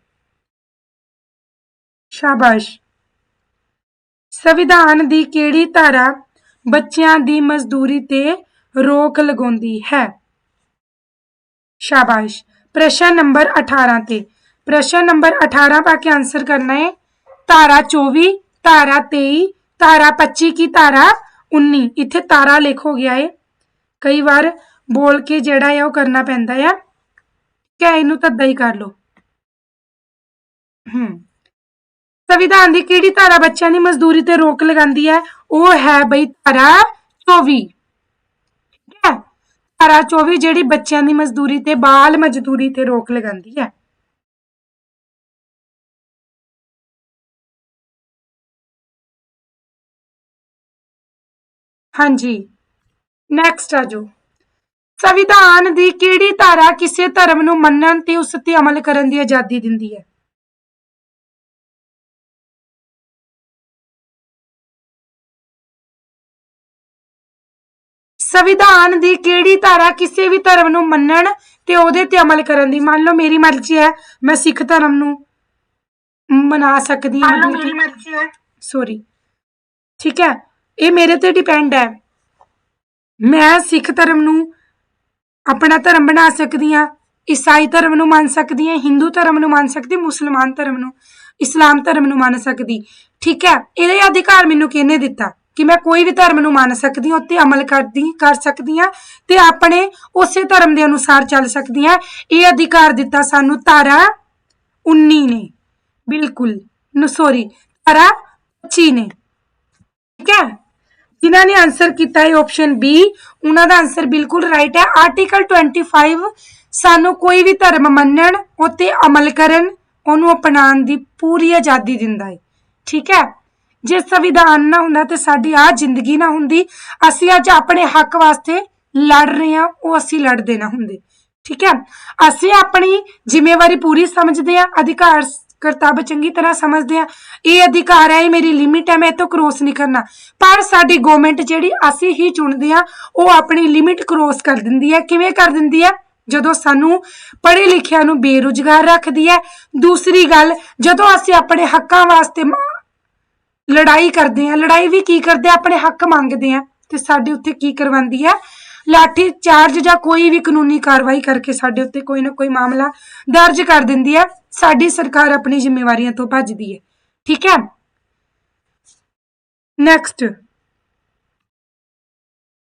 ਸ਼ਾਬਾਸ਼। ਸੰਵਿਧਾਨ ਦੀ ਕਿਹੜੀ ਧਾਰਾ ਬੱਚਿਆਂ ਦੀ ਮਜ਼ਦੂਰੀ ਤੇ ਰੋਕ ਲਗਾਉਂਦੀ ਹੈ? ਸ਼ਾਬਾਸ਼। ਪ੍ਰਸ਼ਨ ਨੰਬਰ 18 ਤੇ। ਪ੍ਰਸ਼ਨ ਨੰਬਰ 18 ਪਾ ਕੇ ਆਨਸਰ ਕਰਨਾ ਹੈ ਧਾਰਾ 24 ਧਾਰਾ 23 ਧਾਰਾ 25 ਕੀ ਧਾਰਾ 19 ਇੱਥੇ ਤਾਰਾ ਲਿਖੋ ਗਿਆ ਹੈ ਕਈ ਵਾਰ ਬੋਲ ਕੇ ਜਿਹੜਾ ਹੈ ਉਹ ਕਰਨਾ ਪੈਂਦਾ ਹੈ ਕਿ ਇਹਨੂੰ ਤੱਦਾ ਹੀ ਕਰ ਲਓ। ਹੂੰ। ਸੰਵਿਧਾਨ ਦੀ ਕਿਹੜੀ ਧਾਰਾ ਬੱਚਿਆਂ ਦੀ ਮਜ਼ਦੂਰੀ ਤੇ ਰੋਕ ਲਗਾਉਂਦੀ ਹੈ? ਉਹ ਹੈ ਬਈ ਧਾਰਾ 24 ਧਾਰਾ 24 ਜਿਹੜੀ ਬੱਚਿਆਂ ਦੀ ਮਜ਼ਦੂਰੀ ਤੇ ਬਾਲ ਮਜ਼ਦੂਰੀ ਤੇ ਰੋਕ ਲਗਾਉਂਦੀ ਹੈ। ਹਾਂਜੀ। ਨੈਕਸਟ ਆ ਜੋ ਸੰਵਿਧਾਨ ਦੀ ਕਿਹੜੀ ਧਾਰਾ ਕਿਸੇ ਧਰਮ ਨੂੰ ਮੰਨਣ ਤੇ ਉਸ ਤੇ ਅਮਲ ਕਰਨ ਦੀ ਆਜ਼ਾਦੀ ਦਿੰਦੀ ਹੈ? ਸੰਵਿਧਾਨ ਦੀ ਕਿਹੜੀ ਧਾਰਾ ਕਿਸੇ ਵੀ ਧਰਮ ਨੂੰ ਮੰਨਣ ਤੇ ਉਹਦੇ ਤੇ ਅਮਲ ਕਰਨ ਦੀ? ਮੰਨ ਲਓ ਮੇਰੀ ਮਰਜ਼ੀ ਹੈ ਮੈਂ ਸਿੱਖ ਧਰਮ ਨੂੰ ਮਨਾ ਸਕਦੀ ਹਾਂ। ਮੇਰੀ ਮਰਜ਼ੀ ਹੈ। ਸੌਰੀ ਠੀਕ ਹੈ ਇਹ ਮੇਰੇ ਤੇ ਡਿਪੈਂਡ ਹੈ। ਮੈਂ ਸਿੱਖ ਧਰਮ ਨੂੰ ਆਪਣਾ ਧਰਮ ਬਣਾ ਸਕਦੀ ਹਾਂ ਈਸਾਈ ਧਰਮ ਨੂੰ ਮੰਨ ਸਕਦੀ ਹਾਂ ਹਿੰਦੂ ਧਰਮ ਨੂੰ ਮੰਨ ਸਕਦੀ ਮੁਸਲਮਾਨ ਧਰਮ ਨੂੰ ਇਸਲਾਮ ਧਰਮ ਨੂੰ ਮੰਨ ਸਕਦੀ। ਠੀਕ ਹੈ ਇਹਦੇ ਅਧਿਕਾਰ ਮੈਨੂੰ ਕਿਹਨੇ ਦਿੱਤਾ? ਕਿ ਮੈਂ ਕੋਈ ਵੀ ਧਰਮ ਨੂੰ ਮੰਨ ਸਕਦੀ ਹਾਂ, ਉੱਤੇ ਅਮਲ ਕਰਦੀ, ਕਰ ਸਕਦੀ ਹਾਂ ਤੇ ਆਪਣੇ ਉਸੇ ਧਰਮ ਦੇ ਅਨੁਸਾਰ ਚੱਲ ਸਕਦੀ ਹਾਂ। ਇਹ ਅਧਿਕਾਰ ਦਿੱਤਾ ਸਾਨੂੰ ਧਾਰਾ 19 ਨੇ। ਬਿਲਕੁਲ, ਨੋ ਸੌਰੀ ਧਾਰਾ 25 ਨੇ। ਠੀਕ ਹੈ? ਜਿਨ੍ਹਾਂ ਨੇ ਆਨਸਰ ਕੀਤਾ ਹੈ ਆਪਸ਼ਨ ਬੀ ਉਹਨਾਂ ਦਾ ਆਨਸਰ ਬਿਲਕੁਲ ਰਾਈਟ ਹੈ। ਆਰਟੀਕਲ 25 ਸਾਨੂੰ ਕੋਈ ਵੀ ਧਰਮ ਮੰਨਣ, ਉਤੇ ਅਮਲ ਕਰਨ, ਉਹਨੂੰ ਅਪਣਾਉਣ ਦੀ ਪੂਰੀ ਆਜ਼ਾਦੀ ਦਿੰਦਾ ਹੈ। ਠੀਕ ਹੈ? ਜੇ ਸੰਵਿਧਾਨ ਨਾ ਹੁੰਦਾ ਤੇ ਸਾਡੀ ਆ ਜ਼ਿੰਦਗੀ ਨਾ ਹੁੰਦੀ, ਅਸੀਂ ਅੱਜ ਆਪਣੇ ਹੱਕ ਵਾਸਤੇ ਲੜ ਰਹੇ ਹਾਂ, ਉਹ ਅਸੀਂ ਲੜਦੇ ਨਾ ਹੁੰਦੇ। ਠੀਕ ਹੈ? ਅਸੀਂ ਆਪਣੀ ਜ਼ਿੰਮੇਵਾਰੀ ਪੂਰੀ ਸਮਝਦੇ ਹਾਂ, ਅਧਿਕਾਰ ਕਰਤੱਵ ਚੰਗੀ ਤਰ੍ਹਾਂ ਸਮਝਦੇ ਆ ਇਹ ਅਧਿਕਾਰ ਹੈ, ਇਹ ਮੇਰੀ ਲਿਮਿਟ ਹੈ, ਮੈਂ ਇਹ ਤੋਂ ਕ੍ਰੋਸ ਨਹੀਂ ਕਰਨਾ। ਪਰ ਸਾਡੀ ਗਵਰਨਮੈਂਟ ਜਿਹੜੀ ਅਸੀਂ ਹੀ ਚੁਣਦੇ ਆ ਉਹ ਆਪਣੀ ਲਿਮਿਟ ਕ੍ਰੋਸ ਕਰ ਦਿੰਦੀ ਹੈ। ਕਿਵੇਂ ਕਰ ਦਿੰਦੀ ਹੈ? ਜਦੋਂ ਸਾਨੂੰ ਪੜ੍ਹੇ ਲਿਖਿਆਂ ਨੂੰ ਬੇਰੁਜ਼ਗਾਰ ਰੱਖਦੀ ਹੈ। ਦੂਸਰੀ ਗੱਲ, ਜਦੋਂ ਅਸੀਂ ਆਪਣੇ ਹੱਕਾਂ ਵਾਸਤੇ ਲੜਾਈ ਕਰਦੇ ਆ। ਲੜਾਈ ਵੀ ਕੀ ਕਰਦੇ ਆ? ਆਪਣੇ ਹੱਕ ਮੰਗਦੇ ਆ। ਤੇ ਸਾਡੇ ਉੱਤੇ ਕੀ ਕਰਵਾਉਂਦੀ ਹੈ ਲਾਠੀ ਚਾਰਜ ਜਾਂ ਕੋਈ ਵੀ ਕਾਨੂੰਨੀ ਕਾਰਵਾਈ ਕਰਕੇ ਸਾਡੇ ਉੱਤੇ ਕੋਈ ਨਾ ਕੋਈ ਮਾਮਲਾ ਦਰਜ ਕਰ ਦਿੰਦੀ ਹੈ ਸਾਡੀ ਸਰਕਾਰ ਆਪਣੀ ਜ਼ਿੰਮੇਵਾਰੀਆਂ ਤੋਂ ਭੱਜਦੀ ਹੈ ਠੀਕ ਹੈ? ਨੈਕਸਟ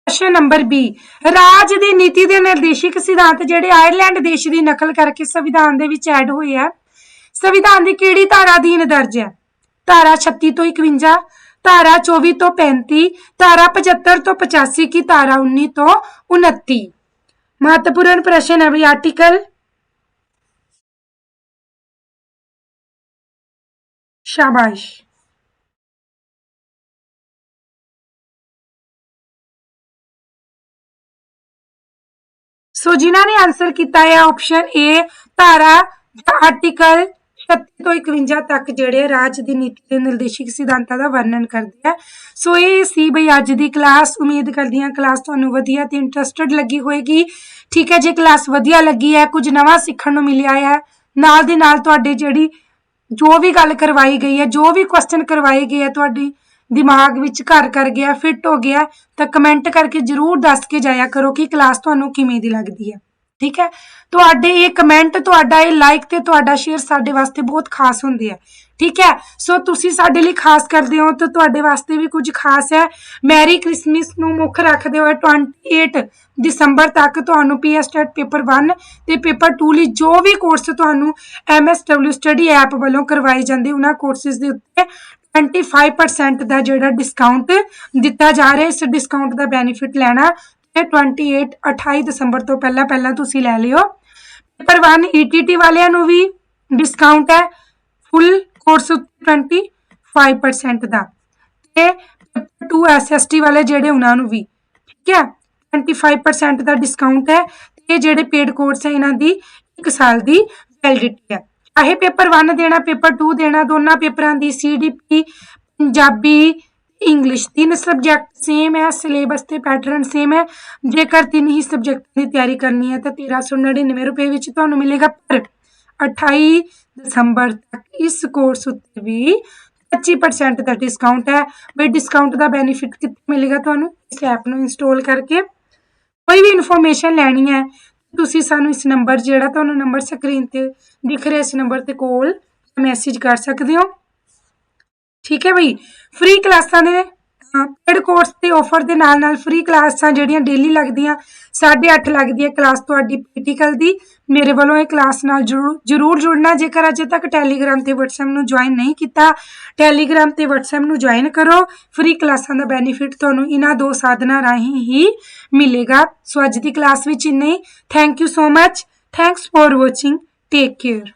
ਪ੍ਰਸ਼ਨ ਨੰਬਰ ਬੀ ਰਾਜ ਦੀ ਨੀਤੀ ਦੇ ਨਿਰਦੇਸ਼ਕ ਸਿਧਾਂਤ ਜਿਹੜੇ ਆਇਰਲੈਂਡ ਦੇਸ਼ ਦੀ ਨਕਲ ਕਰਕੇ ਸੰਵਿਧਾਨ ਦੇ ਵਿੱਚ ਐਡ ਹੋਏ ਆ। ਸੰਵਿਧਾਨ ਦੀ ਕਿਹੜੀ ਧਾਰਾ ਅਧੀਨ ਦਰਜ ਹੈ धारा छत्ती तो इकवंजा, धारा चौबी तो पैंती, धारा पचहत्तर तो पचासी की धारा उन्नीस तो उन्ती महत्वपूर्ण प्रश्न है आर्टिकल शाबाश। सो जिन्होंने आंसर किया है ऑप्शन ए धारा आर्टिकल 31 ਤੋਂ 51 ਤੱਕ ਜਿਹੜੇ ਰਾਜ ਦੀ ਨੀਤੀ ਦੇ ਨਿਰਦੇਸ਼ਕ ਸਿਧਾਂਤਾਂ ਦਾ ਵਰਣਨ ਕਰਦੇ ਹੈ ਸੋ ਇਹ ਸੀ ਬਈ ਅੱਜ ਦੀ ਕਲਾਸ। ਉਮੀਦ ਕਰਦੀ ਹਾਂ ਕਲਾਸ ਤੁਹਾਨੂੰ ਵਧੀਆ ਤੇ ਇੰਟਰਸਟਿਡ ਲੱਗੀ ਹੋਏਗੀ। ਠੀਕ ਹੈ, ਜੇ ਕਲਾਸ ਵਧੀਆ ਲੱਗੀ ਹੈ, ਕੁਝ ਨਵਾਂ ਸਿੱਖਣ ਨੂੰ ਮਿਲਿਆ ਹੈ, ਨਾਲ ਦੇ ਨਾਲ ਤੁਹਾਡੇ ਜਿਹੜੀ ਜੋ ਵੀ ਗੱਲ ਕਰਵਾਈ ਗਈ ਹੈ, ਜੋ ਵੀ ਕੁਐਸਚਨ ਕਰਵਾਏ ਗਏ ਹੈ ਤੁਹਾਡੀ ਦਿਮਾਗ ਵਿੱਚ ਘਰ ਕਰ ਗਿਆ ਫਿੱਟ ਹੋ ਗਿਆ, ਤਾਂ ਕਮੈਂਟ ਕਰਕੇ ਜਰੂਰ ਦੱਸ ਕੇ ਜਾਇਆ ਕਰੋ ਕਿ ਕਲਾਸ ਤੁਹਾਨੂੰ ਕਿਵੇਂ ਦੀ ਲੱਗਦੀ ਹੈ। ਠੀਕ ਹੈ? ਤੁਹਾਡੇ ਇਹ ਕਮੈਂਟ ਤੁਹਾਡਾ ਇਹ ਲਾਈਕ ਤੇ ਤੁਹਾਡਾ ਸ਼ੇਅਰ ਸਾਡੇ ਵਾਸਤੇ ਬਹੁਤ ਖਾਸ ਹੁੰਦੇ ਆ। ਠੀਕ ਹੈ? ਸੋ ਤੁਸੀਂ ਸਾਡੇ ਲਈ ਖਾਸ ਕਰਦੇ ਹੋ ਤਾਂ ਤੁਹਾਡੇ ਵਾਸਤੇ ਵੀ ਕੁਝ ਖਾਸ ਹੈ। ਮੈਰੀ ਕ੍ਰਿਸਮਸ ਨੂੰ ਮੁੱਖ ਰੱਖਦੇ ਹੋਏ 28 ਦਸੰਬਰ ਤੱਕ ਤੁਹਾਨੂੰ ਪੀਐਸਟੈਟ ਪੇਪਰ 1 ਤੇ ਪੇਪਰ 2 ਲਈ ਜੋ ਵੀ ਕੋਰਸ ਤੁਹਾਨੂੰ ਐਮਐਸਡਬਲਿਊ ਸਟੱਡੀ ਐਪ ਵੱਲੋਂ ਕਰਵਾਏ ਜਾਂਦੇ, ਉਹਨਾਂ ਕੋਰਸਿਸ ਦੇ ਉੱਤੇ 25% ਦਾ ਜਿਹੜਾ ਡਿਸਕਾਊਂਟ ਦਿੱਤਾ ਜਾ ਰਿਹਾ, ਇਸ ਡਿਸਕਾਊਂਟ ਦਾ ਬੈਨੀਫਿਟ ਲੈਣਾ। ਤੇ 28 28 ਦਸੰਬਰ ਤੋਂ ਪਹਿਲਾਂ ਪਹਿਲਾਂ ਤੁਸੀਂ ਲੈ ਲਿਓ। ਪੇਪਰ 1 ETT ਵਾਲਿਆਂ ਨੂੰ ਵੀ ਡਿਸਕਾਊਂਟ ਹੈ ਫੁੱਲ ਕੋਰਸ ਉੱਤੇ 25% ਦਾ। ਤੇ ਪੇਪਰ 2 SST ਵਾਲੇ ਜਿਹੜੇ ਉਹਨਾਂ ਨੂੰ ਵੀ, ਠੀਕ ਹੈ 25% ਦਾ ਡਿਸਕਾਊਂਟ ਹੈ, ਤੇ ਜਿਹੜੇ ਪੇਡ ਕੋਰਸ ਹੈ, ਇਹਨਾਂ ਦੀ 1 ਸਾਲ ਦੀ ਵੈਲਿਡਿਟੀ ਹੈ। ਚਾਹੇ ਪੇਪਰ 1 ਦੇਣਾ ਪੇਪਰ 2 ਦੇਣਾ, ਦੋਨਾਂ ਪੇਪਰਾਂ ਦੀ CDP ਪੰਜਾਬੀ ਇੰਗਲਿਸ਼ ਤਿੰਨ ਸਬਜੈਕਟ ਸੇਮ ਹੈ ਸਿਲੇਬਸ ਤੇ ਪੈਟਰਨ ਸੇਮ ਹੈ ਜੇਕਰ ਤਿੰਨ ਹੀ ਸਬਜੈਕਟ ਦੀ ਤਿਆਰੀ ਕਰਨੀ ਹੈ, ਤਾਂ 1399 ਰੁਪਏ ਵਿੱਚ ਤੁਹਾਨੂੰ ਮਿਲੇਗਾ ਪਰ 28 ਦਸੰਬਰ ਤੱਕ ਇਸ ਕੋਰਸ ਉੱਤੇ ਵੀ 25% ਦਾ ਡਿਸਕਾਊਂਟ ਹੈ। ਬਈ ਡਿਸਕਾਊਂਟ ਦਾ ਬੈਨੀਫਿਟ ਕਿੱਥੇ ਮਿਲੇਗਾ ਤੁਹਾਨੂੰ? ਇਸ ਐਪ ਨੂੰ ਇੰਸਟਾਲ ਕਰਕੇ ਕੋਈ ਵੀ ਇਨਫੋਰਮੇਸ਼ਨ ਲੈਣੀ ਹੈ, ਤੁਸੀਂ ਸਾਨੂੰ ਇਸ ਨੰਬਰ ਜਿਹੜਾ ਤੁਹਾਨੂੰ ਨੰਬਰ ਸਕਰੀਨ ਤੇ ਦਿਖ ਰਿਹਾ, ਇਸ ਨੰਬਰ ਤੇ ਕੋਲ ਮੈਸੇਜ ਕਰ ਸਕਦੇ ਹੋ। ਠੀਕ ਹੈ ਬਈ? ਫ੍ਰੀ ਕਲਾਸਾਂ ਦੇ ਪੇਡ ਕੋਰਸ ਤੇ ਆਫਰ ਦੇ ਨਾਲ ਨਾਲ ਫ੍ਰੀ ਕਲਾਸਾਂ ਜਿਹੜੀਆਂ ਡੇਲੀ ਲੱਗਦੀਆਂ 8:30 ਲੱਗਦੀ ਹੈ ਕਲਾਸ ਤੁਹਾਡੀ ਪ੍ਰੈਕਟੀਕਲ ਦੀ। ਮੇਰੇ ਵੱਲੋਂ ਇਹ ਕਲਾਸ ਨਾਲ ਜਰੂਰ ਜਰੂਰ ਜੁੜਨਾ। ਜੇਕਰ ਅਜੇ ਤੱਕ ਟੈਲੀਗ੍ਰਾਮ ਤੇ WhatsApp ਨੂੰ ਜੁਆਇਨ ਨਹੀਂ ਕੀਤਾ ਟੈਲੀਗ੍ਰਾਮ ਤੇ WhatsApp ਨੂੰ ਜੁਆਇਨ ਕਰੋ। ਫ੍ਰੀ ਕਲਾਸਾਂ ਦਾ ਬੈਨੀਫਿਟ ਤੁਹਾਨੂੰ ਇਹਨਾਂ ਦੋ ਸਾਧਨਾਂ ਰਾਹੀਂ ਹੀ ਮਿਲੇਗਾ। ਸੋ ਅੱਜ ਦੀ ਕਲਾਸ ਵਿੱਚ ਇੰਨਾ ਹੀ। Thank you so much thanks for watching take care